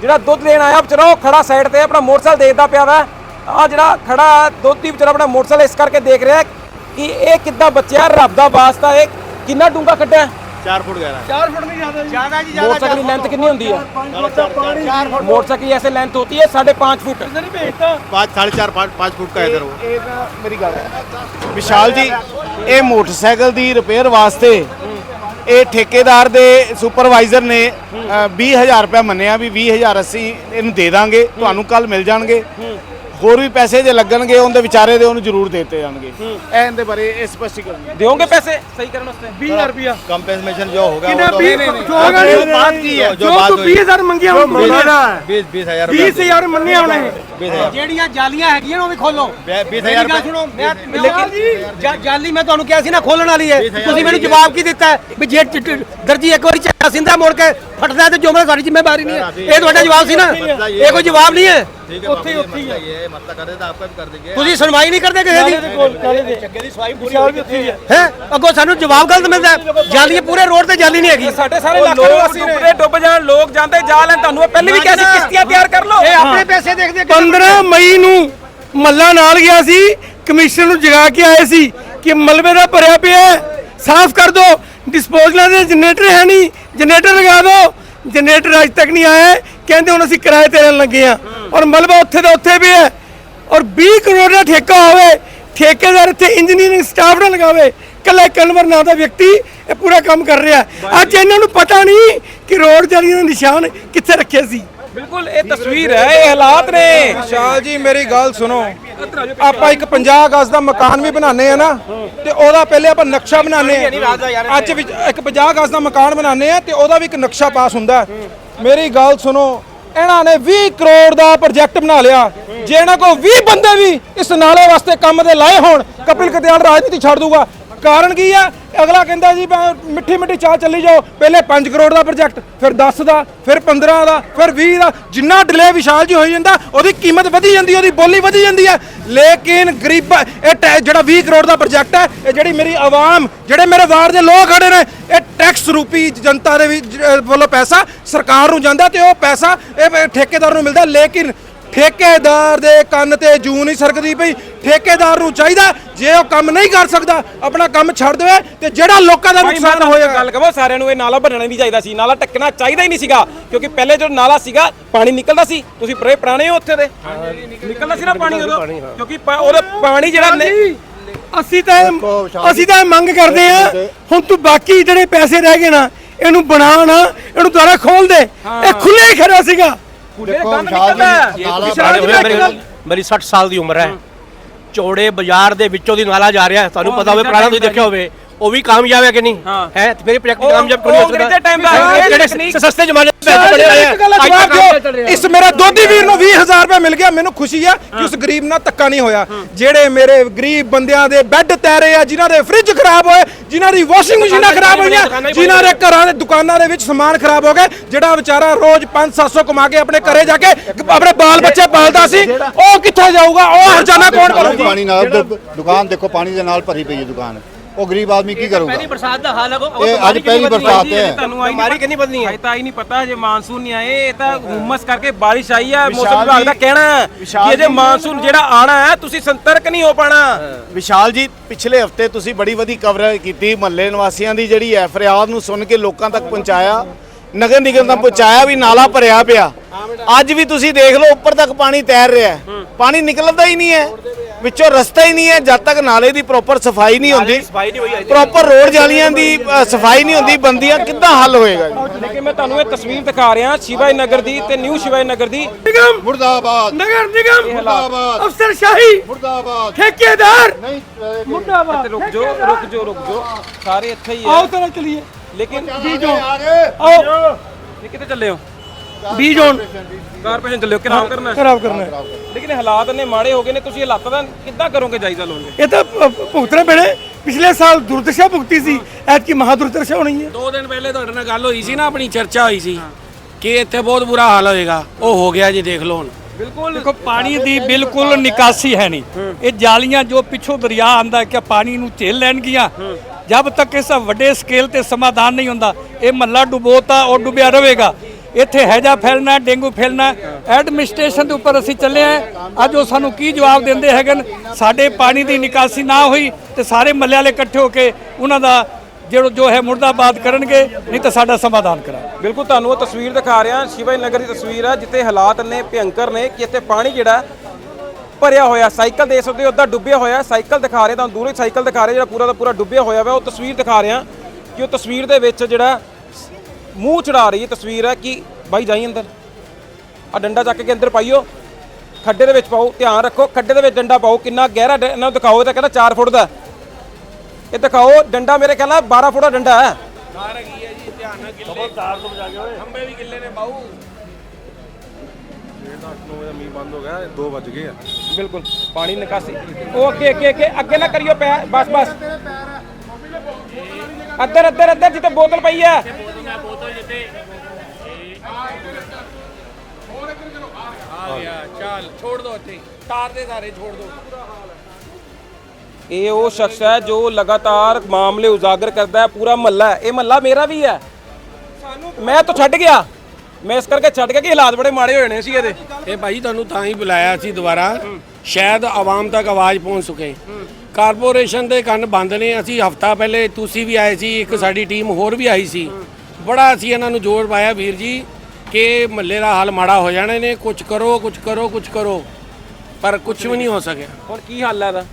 ਜਿਹੜਾ ਦੁੱਧ ਲੈਣ ਆਇਆ ਵਿਚਾਰਾ ਉਹ ਖੜਾ ਸਾਈਡ ਤੇ ਆਪਣਾ ਮੋਟਰਸਾਈਕਲ ਦੇਖਦਾ ਪਿਆ ਵਾ ਆ ਜਿਹੜਾ ਖੜਾ ਦੋਧੀ ਵਿਚਾਰਾ ਆਪਣਾ ਮੋਟਰਸਾਈਕਲ ਇਸ ਕਰਕੇ ਦੇਖ ਰਿਹਾ ਕਿ ਇਹ ਕਿੱਦਾਂ ਬਚਿਆ ਰੱਬ ਦਾ ਵਾਸਤਾ ਇਹ ਕਿੰਨਾ ਡੂੰਗਾ ਖੱਡਾ ਹੈ चार फुट गहरा 4 ਫੁੱਟ ਨਹੀਂ ਜ਼ਿਆਦਾ ਜ਼ਿਆਦਾ ਜੀ मोटरसाइकिल की लेंथ कितनी होती है मोटरसाइकिल की ऐसे लेंथ होती है साढ़े पाँच फुट पाँच साढ़े चार पाँच पाँच फुट का है इधर वो ਇਹ ਨਾ ਮੇਰੀ ਗੱਲ ਵਿਸ਼ਾਲ ਜੀ ਇਹ ਮੋਟਰਸਾਈਕਲ ਦੀ ਰਿਪੇਅਰ ਵਾਸਤੇ ਇਹ ਠੇਕੇਦਾਰ ਦੇ ਸੁਪਰਵਾਈਜ਼ਰ ਨੇ ਅ, 20000 ਰੁਪਏ ਮੰਨਿਆ ਵੀ 20000 ਅਸੀਂ ਇਹਨੂੰ ਦੇ ਦਾਂਗੇ ਤੁਹਾਨੂੰ ਕੱਲ ਮਿਲ ਜਾਣਗੇ। ਹੋਰ ਵੀ ਪੈਸੇ ਜੇ ਲੱਗਣਗੇ ਉਹਦੇ ਵਿਚਾਰੇ ਦੇ ਉਹਨੂੰ ਜ਼ਰੂਰ ਦਿੱਤੇ ਜਾਣਗੇ ਇਹ ਇਹਦੇ ਬਾਰੇ ਇਹ ਸਪਸ਼ਟੀਕਰਨ दोगे पैसे सही करने वास्ते 20000 ਰੁਪਿਆ कंपेंसेशन जो होगा ਕਿੰਨਾ वो 20 तो- ਜੋ ਹੋਗਾ जो ਨਹੀਂ बात की है ਜੋ जो बात ਤੂੰ हुई 20000 ਮੰਗਿਆ ਉਹ ਮੰਗਿਆ बीस बीस हजार रुपये 20000 ਮੰਨਿਆ ਉਹਨੇ बीस हजार ਜਿਹੜੀਆਂ ਜਾਲੀਆਂ ਹੈਗੀਆਂ ਨੇ ਉਹ ਵੀ ਖੋਲੋ बे- बीस ਮੇਰੀ हजार ਗੱਲ रुपये- ਸੁਣੋ ਮੈਂ ਲੇਕਿਨ ਜਾ- ਜਾਲੀ ਮੈਂ ਤੁਹਾਨੂੰ ਕਿਹਾ ਸੀ ਨਾ ਖੋਲਣ ਵਾਲੀ ਹੈ ਤੁਸੀਂ ਮੈਨੂੰ ਜਵਾਬ ਕੀ ਦਿੱਤਾ ਹੈ? ਵੀ ਜੇ ਟ- ਟ- ਦਰਜੀ ਇੱਕ ਵਾਰੀ ਚੱਕਾ ਸਿੰਦਾ ਮੋੜ ਕੇ ਫਟਦਾ ਹੈ ਤੇ ਜੋ ਮੈਂ ਸਾਡੀ ਜ਼ਿੰਮੇਵਾਰੀ ਨਹੀਂ ਹੈ ਇਹ ਤੁਹਾਡਾ ਜਵਾਬ ਸੀ ਨਾ ਇਹ ਕੋਈ ਜਵਾਬ ਨਹੀਂ ਹੈ ठीक है उत्थे उत्थे ही है मतलब कर देता आपका भी कर देंगे ਤੁਸੀਂ ਸੁਣਵਾਈ ਨਹੀਂ ਕਰਦੇ ਕਿਸੇ ਦੀ ਹੈ ਅੱਗੋਂ ਸਾਨੂੰ ਜਵਾਬ ਗਲਤ ਮਿਲਦਾ ਹੈ। ਜਾਲੀ ਪੂਰੇ ਰੋਡ ਤੇ ਜਾਲੀ ਨਹੀਂ ਹੈਗੀ ਸਾਡੇ ਸਾਰੇ ਇਲਾਕੇ ਦੇ ਵਾਸੀ ਡੁੱਬਦੇ ਡੁੱਬ ਜਾਣ ਲੋਕ ਜਾਂਦੇ ਜਾ ਲੈਣ ਤੁਹਾਨੂੰ ਇਹ ਪਹਿਲੇ ਵੀ ਕਿਹਾ ਸੀ ਕਿਸ਼ਤੀਆਂ ਤਿਆਰ ਕਰ ਲਓ ਇਹ ਆਪਣੇ ਪੈਸੇ ਦੇਖਦੇ 15 ਮਈ ਨੂੰ ਮੱਲਾ ਨਾਲ ਗਿਆ ਸੀ ਕਮਿਸ਼ਨ ਨੂੰ ਜਗਾ ਕੇ ਆਏ ਸੀ ਕਿ ਮਲਬੇ ਦਾ ਭਰਿਆ ਪਿਆ ਹੈ, ਸਾਫ਼ ਕਰ ਦਿਓ ਡਿਸਪੋਜ਼ਲਾਂ ਦੇ ਜਨਰੇਟਰ ਹੈ ਨਹੀਂ ਜਨਰੇਟਰ ਲਗਾ ਦਿਓ ਜਨਰੇਟਰ ਅਜ ਤੱਕ ਨਹੀਂ ਆਇਆ ਹੈ। ਕਹਿੰਦੇ ਹੁਣ ਅਸੀਂ ਕਿਰਾਏ ਤੇ ਲੈਣ ਲੱਗੇ ਆ ਔਰ ਮਲਬਾ ਉੱਥੇ ਦਾ ਉੱਥੇ ਵੀ ਹੈ। ਔਰ 20 ਕਰੋੜ ਦਾ ਠੇਕਾ ਹੋਵੇ ਠੇਕੇਦਾਰ ਇੱਥੇ ਇੰਜੀਨੀਅਰਿੰਗ ਸਟਾਫ ਨਾ ਲਗਾਵੇ ਕੱਲਾ ਕਨਵਰ ਨਾਂ ਦਾ ਵਿਅਕਤੀ ਇਹ ਪੂਰਾ ਕੰਮ ਕਰ ਰਿਹਾ। ਹੈ। ਅੱਜ ਇਹਨਾਂ ਨੂੰ ਪਤਾ ਨਹੀਂ ਕਿ ਰੋਡ ਜਾਲੀ ਦੇ ਨਿਸ਼ਾਨ ਕਿੱਥੇ ਰੱਖੇ ਸੀ। ਬਿਲਕੁਲ ਇਹ ਤਸਵੀਰ ਹੈ ਇਹ ਹਾਲਾਤ ਨੇ। ਵਿਸ਼ਾਲ ਜੀ ਮੇਰੀ ਗੱਲ ਸੁਣੋ। ਆਪਾਂ ਇੱਕ 50 ਗਜ਼ ਦਾ ਮਕਾਨ ਵੀ ਬਣਾਉਂਦੇ ਆ ਨਾ ਤੇ ਉਹਦਾ ਪਹਿਲੇ ਆਪਾਂ ਨਕਸ਼ਾ ਬਣਾਉਂਦੇ ਆ ਅੱਜ ਵਿੱਚ ਇੱਕ 50 ਗਜ਼ ਦਾ ਮਕਾਨ ਬਣਾਉਂਦੇ ਆ ਤੇ ਉਹਦਾ ਵੀ ਇੱਕ ਨਕਸ਼ਾ ਪਾਸ ਹੁੰਦਾ। ਮੇਰੀ ਗੱਲ ਸੁਣੋ ਇਹਨਾਂ ਨੇ 20 ਕਰੋੜ ਦਾ ਪ੍ਰੋਜੈਕਟ ਬਣਾ ਲਿਆ। ਜੇ ਇਹਨਾਂ ਕੋਲ 20 ਬੰਦੇ ਵੀ ਇਸ ਨਾਲੇ ਵਾਸਤੇ ਕੰਮ ਦੇ ਲਾਏ ਹੋਣ, ਕਪਿਲ ਕਤਿਆਲ ਰਾਜਨੀਤੀ ਛੱਡ ਦੂਗਾ। ਕਾਰਨ ਕੀ ਆ? ਅਗਲਾ ਕਹਿੰਦਾ ਜੀ ਮਿੱਠੀ ਮਿੱਠੀ ਚਾਹ ਚੱਲੀ ਜਾਓ। ਪਹਿਲੇ 5 ਕਰੋੜ ਦਾ ਪ੍ਰੋਜੈਕਟ, ਫਿਰ 10 ਦਾ, ਫਿਰ 15 ਦਾ, ਫਿਰ 20 ਦਾ। ਜਿੰਨਾ ਡਿਲੇ ਵਿਸ਼ਾਲ ਜੀ ਹੋਈ ਜਾਂਦਾ, ਉਹਦੀ ਕੀਮਤ ਵਧੀ ਜਾਂਦੀ, ਉਹਦੀ ਬੋਲੀ ਵਧੀ ਜਾਂਦੀ ਹੈ ਲੇਕਿਨ ਗਰੀਬ, ਇਹ ਟੈ- ਜਿਹੜਾ 20 ਕਰੋੜ ਦਾ ਪ੍ਰੋਜੈਕਟ ਹੈ ਇਹ ਜਿਹੜੀ ਮੇਰੀ ਆਵਾਮ, ਜਿਹੜੇ ਮੇਰੇ ਵਾਰਡ ਦੇ ਲੋਕ ਖੜੇ ਨੇ, ਇਹ ਟੈਕਸ ਰੂਪੀ ਜਨਤਾ ਦੇ ਵੀ ਵੱਲੋਂ ਪੈਸਾ ਸਰਕਾਰ ਨੂੰ ਜਾਂਦਾ ਤੇ ਉਹ ਪੈਸਾ ਇਹ ਠੇਕੇਦਾਰ ਨੂੰ ਮਿਲਦਾ। ਲੇਕਿਨ ਠੇਕੇਦਾਰ ਦੇ ਕੰਨ ਤੇ ਜੂ ਨਹੀਂ ਸਰਕਦੀ ਪਈ। ਠੇਕੇਦਾਰ ਨੂੰ ਚਾਹੀਦਾ ਜੇ ਉਹ ਕੰਮ ਨਹੀਂ ਕਰ ਸਕਦਾ ਆਪਣਾ ਕੰਮ ਛੱਡ ਦੇਵੇ ਤੇ ਜਿਹੜਾ ਲੋਕਾਂ ਦਾ ਨੁਕਸਾਨ ਹੋਏਗਾ ਗੱਲ ਕਹਾਂ ਸਾਰਿਆਂ ਨੂੰ ਇਹ ਨਾਲਾ ਬਣਨਾ ਨਹੀਂ ਚਾਹੀਦਾ ਸੀ। ਨਾਲਾ ਟੱਕਣਾ ਚਾਹੀਦਾ ਹੀ ਨਹੀਂ ਸੀਗਾ ਕਿਉਂਕਿ ਪਹਿਲੇ ਜੋ ਨਾਲਾ ਸੀਗਾ ਪਾਣੀ ਨਿਕਲਦਾ ਸੀ। ਤੁਸੀਂ ਪਰੇ ਪੁਰਾਣੇ ਹੋ ਉੱਥੇ ਦੇ। ਨਿਕਲਦਾ ਸੀ ਨਾ ਪਾਣੀ ਉਦੋਂ ਕਿਉਂਕਿ ਉਹਦਾ ਪਾਣੀ ਜਿਹੜਾ ਅਸੀਂ ਤਾਂ ਇਹ- ਅਸੀਂ ਤਾਂ ਇਹ ਮੰਗ ਕਰਦੇ ਆ ਹੁਣ ਤੂੰ ਬਾਕੀ ਜਿਹੜੇ ਪੈਸੇ ਰਹਿ ਗਏ ਨਾ ਇਹਨੂੰ ਬਣਾ ਨਾ ਇਹਨੂੰ ਦੁਬਾਰਾ ਖੋਲ ਦੇ। ਇਹ ਖੁੱਲੇ ਹੀ ਖੜਾ ਸੀਗਾ। ਮੇਰੀ- ਨਾਲ- 60 ਸਾਲ ਦੀ ਉਮਰ ਹੈ। ਚੋੜੇ ਬਾਜ਼ਾਰ ਦੇ ਵਿੱਚੋਂ ਦੀ ਨਾਲਾ ਜਾ ਰਿਹਾ ਤੁਹਾਨੂੰ ਪਤਾ ਹੋਵੇ ਪੁਰਾਣਾ ਤੁਸੀਂ ਦੇਖਿਆ ਹੋਵੇ। ਉਹ ਵੀ ਕਾਮਯਾਬ ਹੈ ਕਿ ਨਹੀਂ? ਹਾਂ। ਹੈ? ਤੇ ਮੇਰੇ ਪ੍ਰੋਜੈਕਟ ਕਾਮਯਾਬ ਕਿਉਂ ਨਹੀਂ ਹੋ ਸਕਦਾ? ਕਿਹੜੇ ਸਸਤੇ ਜ਼ਮਾਨੇ ਹੋਏ ਆ। ਗੱਲ ਦਾ ਅੱਜ ਜਵਾਬ ਤੱਕ ਕੰਮ ਚੱਲ ਦਿਓ ਰਿਹਾ। ਇਸ ਮੇਰੇ ਦੋਧੀ ਵੀਰ ਨੂੰ 20000 ਰੁਪਏ ਮਿਲ ਗਿਆ। ਮੈਨੂੰ ਖੁਸ਼ੀ ਆ ਕਿ ਉਸ ਗਰੀਬ ਨਾਲ ਧੱਕਾ ਨਹੀਂ ਹੋਇਆ। ਜਿਹੜੇ ਮੇਰੇ ਗਰੀਬ ਬੰਦਿਆਂ ਦੇ ਬੈੱਡ ਤੈਰੇ ਆ ਜਿਨ੍ਹਾਂ ਦੇ ਫ੍ਰਿਜ ਖਰਾਬ ਹੋਏ ਜਿਨ੍ਹਾਂ ਦੀ ਵਾਸ਼ਿੰਗ ਮਸ਼ੀਨਾਂ ਖਰਾਬ ਹੋਈਆਂ ਜਿਨ੍ਹਾਂ ਦੇ ਘਰਾਂ ਦੇ ਦੁਕਾਨਾਂ ਦੇ ਵਿੱਚ ਸਮਾਨ ਖਰਾਬ ਹੋ ਗਏ ਜਿਹੜਾ ਵਿਚਾਰਾ ਰੋਜ਼ 5-700 ਕਮਾ ਕੇ ਆਪਣੇ ਘਰੇ ਜਾ ਕੇ ਆਪਣੇ ਬਾਲ ਬੱਚੇ ਪਾਲਦਾ ਸੀ ਉਹ ਕਿੱਥੇ ਜਾਊਗਾ? ਉਹ ਹਰਜਾਨਾ ਕੌਣ ਕਰੂਗਾ? ਪਾਣੀ ਨਾਲ ਦੁਕਾਨ ਦੇਖੋ ਪਾਣੀ ਦੇ ਨਾਲ ਭਰੀ ਪਈ ਹੈ ਦੁਕਾਨ। ਉਹ ਗਰੀਬ ਆਦਮੀ ਕੀ ਕਰੂਗਾ? ਪਹਿਲੀ ਬਰਸਾਤ ਦਾ ਹਾਲ ਹੈ ਇਹ ਅੱਜ ਪਹਿਲੀ ਬਰਸਾਤ ਹੈ। ਤੁਹਾਨੂੰ ਆਈ ਬਿਮਾਰੀ ਕਿੰਨੀ ਵਧਣੀ ਹੈ ਤਾਂ ਹੀ ਨਹੀਂ ਪਤਾ ਜੇ ਮਾਨਸੂਨ ਨਹੀਂ ਆਏ ਇਹ ਤਾਂ ਹੁਮਸ ਕਰਕੇ ਬਾਰਿਸ਼ ਆਈ ਹੈ ਮੌਸਮ ਵਿਭਾਗ ਦਾ ਕਹਿਣਾ ਹੈ ਕਿ ਜੇ ਮਾਨਸੂਨ ਜਿਹੜਾ ਆਣਾ ਹੈ ਤੁਸੀਂ ਸੰਤਰਕ ਨਹੀਂ ਹੋ ਪਾਣਾ। ਵਿਸ਼ਾਲ ਜੀ ਪਿਛਲੇ ਹਫ਼ਤੇ ਤੁਸੀਂ ਬੜੀ ਵਧੀ ਕਵਰ ਕੀਤੀ ਮਹੱਲੇ ਨਿਵਾਸੀਆਂ ਦੀ ਜਿਹੜੀ ਹੈ ਫਰਿਆਦ ਨੂੰ ਸੁਣ ਕੇ ਲੋਕਾਂ ਤੱਕ ਪਹੁੰਚਾਇਆ। ਨਗਰ ਨਿਗਮ ਤੱਕ ਪਹੁੰਚਾਇਆ ਵੀ ਨਾਲਾ ਭਰਿਆ ਪਿਆ। ਅੱਜ ਵੀ ਤੁਸੀਂ ਦੇਖ ਲਓ ਉੱਪਰ ਤੱਕ ਪਾਣੀ ਤੈਰ ਰਿਹਾ ਹੈ। ਪਾਣੀ ਨਿਕਲਦਾ ਹੀ ਨਹੀਂ ਹੈ। ਵਿੱਚੋਂ ਰਸਤਾ ਹੀ ਨਹੀਂ ਹੈ ਜਦ ਤੱਕ ਨਾਲੇ ਦੀ ਪ੍ਰੋਪਰ ਸਫ਼ਾਈ ਨਹੀਂ ਹੁੰਦੀ। ਸਫ਼ਾਈ ਨਹੀਂ ਹੋਈ ਅਜੇ। ਪ੍ਰੋਪਰ ਰੋਡ ਜਾਲੀਆਂ ਦੀ ਅ, ਸਫ਼ਾਈ ਨਹੀਂ ਹੁੰਦੀ ਬੰਦੀਆਂ ਕਿੱਦਾਂ ਹੱਲ ਹੋਏਗਾ ਜੀ? ਲੇਕਿਨ ਮੈਂ ਤੁਹਾਨੂੰ ਇਹ ਤਸਵੀਰ ਦਿਖਾ ਰਿਹਾ ਸ਼ਿਵਾਈ ਨਗਰ ਦੀ ਤੇ ਨਿਊ ਸ਼ਿਵਾਈ ਨਗਰ ਦੀ। ਨਿਗਮ! ਮੁਰਦਾਬਾਦ। ਨਗਰ ਨਿਗਮ! ਮੁਰਦਾਬਾਦ। ਅਫਸਰ ਸ਼ਾਹੀ! ਮੁਰਦਾਬਾਦ। ਠੇਕੇਦਾਰ! ਨਹੀਂ ਤੇ ਰੁਕ ਜਾਓ ਰੁਕ ਜਾਓ ਰੁਕ ਜਾਓ। ਸਾਰੇ ਇੱਥੇ ਹੀ ਆਓ ਹੈ ਚਲੀਏ। ਲੇਕਿਨ ਆਗੇ ਆਓ। ਇਹ ਕਿੱਥੇ ਚੱਲੇ ਹੋ? ਬੀ ਜ਼ੋਨ ਕਾਰਪੋਰੇਸ਼ਨ ਚੱਲੇ ਹੋ ਕਿ ਨਾਮ ਕਰਨਾ ਹੈ? ਖਰਾਬ ਕਰਨਾ ਹੈ। ਲੇਕਿਨ ਹਾਲਾਤ ਨੇ ਮਾੜੇ ਹੋ ਗਏ ਨੇ ਤੁਸੀਂ ਹਾਲਾਤਾਂ ਦਾ ਕਿੱਦਾਂ ਕਰੋਗੇ ਜਾਇਜ਼ਾ ਲਓਗੇ ਇਹ ਤਾਂ ਭ- ਭੁਗਤਣਾ ਪੈਣਾ। ਪਿਛਲੇ ਸਾਲ ਦੁਰਦਸ਼ਾ ਭੁਗਤੀ ਸੀ ਐਤਕੀ ਮਹਾ ਦੁਰਦਸ਼ਾ ਹੋਣੀ ਹੈ। ਦੋ ਦਿਨ ਪਹਿਲੇ ਤੁਹਾਡੇ ਨਾਲ ਗੱਲ ਹੋਈ ਸੀ ਨਾ ਆਪਣੀ ਚਰਚਾ ਹੋਈ ਸੀ ਕਿ ਇੱਥੇ ਬਹੁਤ ਬੁਰਾ ਹਾਲ ਹੋਏਗਾ। ਉਹ ਹੋ ਗਿਆ ਜੀ ਦੇਖ ਲਓ ਹੁਣ। ਬਿਲਕੁਲ। ਦੇਖੋ ਪਾਣੀ ਦੀ ਬਿਲਕੁਲ ਨਿਕਾਸੀ ਹੈ ਨਹੀਂ। ਇਹ ਜਾਲੀਆਂ ਜੋ ਪਿੱਛੋਂ ਦਰਿਆ ਆਂਦਾ ਕਿ ਪਾਣੀ ਨੂੰ ਝੇਲ ਲੈਣਗੀਆਂ। ਜਦ ਤੱਕ ਇਸ ਵੱਡੇ ਸਕੇਲ ਤੇ ਸਮਾਧਾਨ ਨਹੀਂ ਹੁੰਦਾ ਇਹ ਮੱਲਾ ਡੁਬੋਤਾ ਉਹ ਡੁੱਬਿਆ ਰਹੇਗਾ। ਇੱਥੇ ਹੈਜਾ ਫੈਲਣਾ ਡੇਂਗੂ ਫੈਲਣਾ ਐਡਮਿਨਿਸਟ੍ਰੇਸ਼ਨ ਦੇ ਉੱਪਰ ਅਸੀਂ ਚੱਲੇ ਆ ਅੱਜ ਉਹ ਸਾਨੂੰ ਕੀ ਜਵਾਬ ਦਿੰਦੇ ਹੈਗੇ ਸਾਡੇ ਪਾਣੀ ਦੀ ਨਿਕਾਸੀ ਨਾ ਹੋਈ ਤੇ ਸਾਰੇ ਮੱਲੇ ਵਾਲੇ ਇਕੱਠੇ ਹੋ ਕੇ ਉਹਨਾਂ ਦਾ ਜਿਹੜਾ ਜੋ ਹੈ ਮੁਰਦਾਬਾਦ ਕਰਨਗੇ ਨਹੀਂ ਤਾਂ ਸਾਡਾ ਸਮਾਧਾਨ ਕਰਾ ਬਿਲਕੁਲ ਤੁਹਾਨੂੰ ਉਹ ਤਸਵੀਰ ਦਿਖਾ ਰਿਹਾ ਸ਼ਿਵਾਈ ਨਗਰ ਦੀ ਤਸਵੀਰ ਹੈ ਜਿੱਥੇ ਹਾਲਾਤ ਨੇ ਭਿਅੰਕਰ ਨੇ ਕਿ ਇੱਥੇ ਪਾਣੀ ਜਿਹੜਾ ਭਰਿਆ ਹੋਇਆ ਸਾਈਕਲ ਦੇ ਸਕਦੇ ਹੋ, ਉੱਦਾਂ ਡੁੱਬਿਆ ਹੋਇਆ। ਸਾਈਕਲ ਦਿਖਾ ਰਹੇ ਤੁਹਾਨੂੰ ਦੂਰੋਂ ਹੀ ਸਾਈਕਲ ਦਿਖਾ ਰਹੇ ਜਿਹੜਾ ਪੂਰਾ ਦਾ ਪੂਰਾ ਡੁੱਬਿਆ ਹੋਇਆ ਵਾ। ਉਹ ਤਸਵੀਰ ਦਿਖਾ ਰਿਹਾ ਕਿ ਉਹ ਤਸਵੀਰ ਦੇ ਵਿੱਚ ਜਿਹੜਾ ਮੂੰਹ ਚੜਾ ਰਹੀ ਹੈ ਤਸਵੀਰ ਹੈ ਕਿ ਬਾਈ ਜਾਈ ਅੰਦਰ। ਆ ਡੰਡਾ ਚੱਕ ਕੇ ਅੰਦਰ ਪਾਈਓ। ਖੱਡੇ ਦੇ ਵਿੱਚ ਪਾਓ ਧਿਆਨ ਰੱਖੋ। ਖੱਡੇ ਦੇ ਵਿੱਚ ਡੰਡਾ ਪਾਓ ਕਿੰਨਾ ਗਹਿਰਾ ਡ- ਇਹਨਾਂ ਨੂੰ ਦਿਖਾਓ ਇਹ ਤਾਂ ਕਹਿੰਦਾ 4 ਫੁੱਟ ਦਾ। ਹੈ। ਇਹ ਦਿਖਾਓ ਡੰਡਾ ਮੇਰੇ ਖਿਆਲ ਨਾਲ 12 ਫੁੱਟ ਦਾ ਡੰਡਾ ਹੈ। ਬਿਲਕੁਲ ਪਾਣੀ ਨਿਕਾਸੀ। ਉਹ ਅੱਗੇ ਅੱਗੇ ਅੱਗੇ ਅੱਗੇ ਨਾ ਕਰਿਓ ਪੈ ਬਸ ਬਸ। ਅੱਧਰ ਅੱਧਰ ਅੱਧਰ ਜਿੱਥੇ ਬੋਤਲ ਪਈ ਆ। ਚੱਲ ਛੋੜ ਦੋ ਇੱਥੇ ਤਾਰ ਦੇ ਸਾਰੇ ਛੋੜ ਦੋ ਇਹ ਉਹ ਸ਼ਖਸ ਹੈ ਜੋ ਲਗਾਤਾਰ ਮਾਮਲੇ ਉਜਾਗਰ ਕਰਦਾ ਹੈ, ਪੂਰਾ ਮਹੱਲਾ ਇਹ ਮਹੱਲਾ ਮੇਰਾ ਵੀ ਹੈ। ਮੈਂ ਤਾਂ ਛੱਡ ਗਿਆ। ਮੈਂ ਇਸ ਕਰਕੇ ਛੱਡ ਗਿਆ ਕਿ ਹਾਲਾਤ ਬੜੇ ਮਾੜੇ ਹੋਏ ਨੇ ਸੀ ਇਹਦੇ। ਇਹ ਭਾਈ ਤੁਹਾਨੂੰ ਤਾਂ ਹੀ ਬੁਲਾਇਆ ਸੀ ਦੁਬਾਰਾ। ਸ਼ਾਇਦ ਆਵਾਮ ਤੱਕ ਆਵਾਜ਼ ਪਹੁੰਚ ਸਕੇ ਕਾਰਪੋਰੇਸ਼ਨ ਦੇ ਕੰਨ ਬੰਦ ਨੇ। ਅਸੀਂ ਹਫਤਾ ਪਹਿਲੇ ਤੁਸੀਂ ਵੀ ਆਏ ਸੀ ਇੱਕ ਸਾਡੀ ਟੀਮ ਹੋਰ ਵੀ ਆਈ ਸੀ। ਬੜਾ ਅਸੀਂ ਇਹਨਾਂ ਨੂੰ ਜ਼ੋਰ ਪਾਇਆ ਵੀਰ ਜੀ ਕਿ ਮਹੱਲੇ ਦਾ ਹਾਲ ਮਾੜਾ ਹੋ ਜਾਣਾ ਨੇ ਕੁਝ ਕਰੋ ਕੁਝ ਕਰੋ ਕੁਝ ਕਰੋ। ਪਰ ਕੁਝ ਵੀ ਨਹੀਂ ਹੋ ਸਕਿਆ। ਹੁਣ ਕੀ ਹੱਲ ਹੈ ਇਹਦਾ?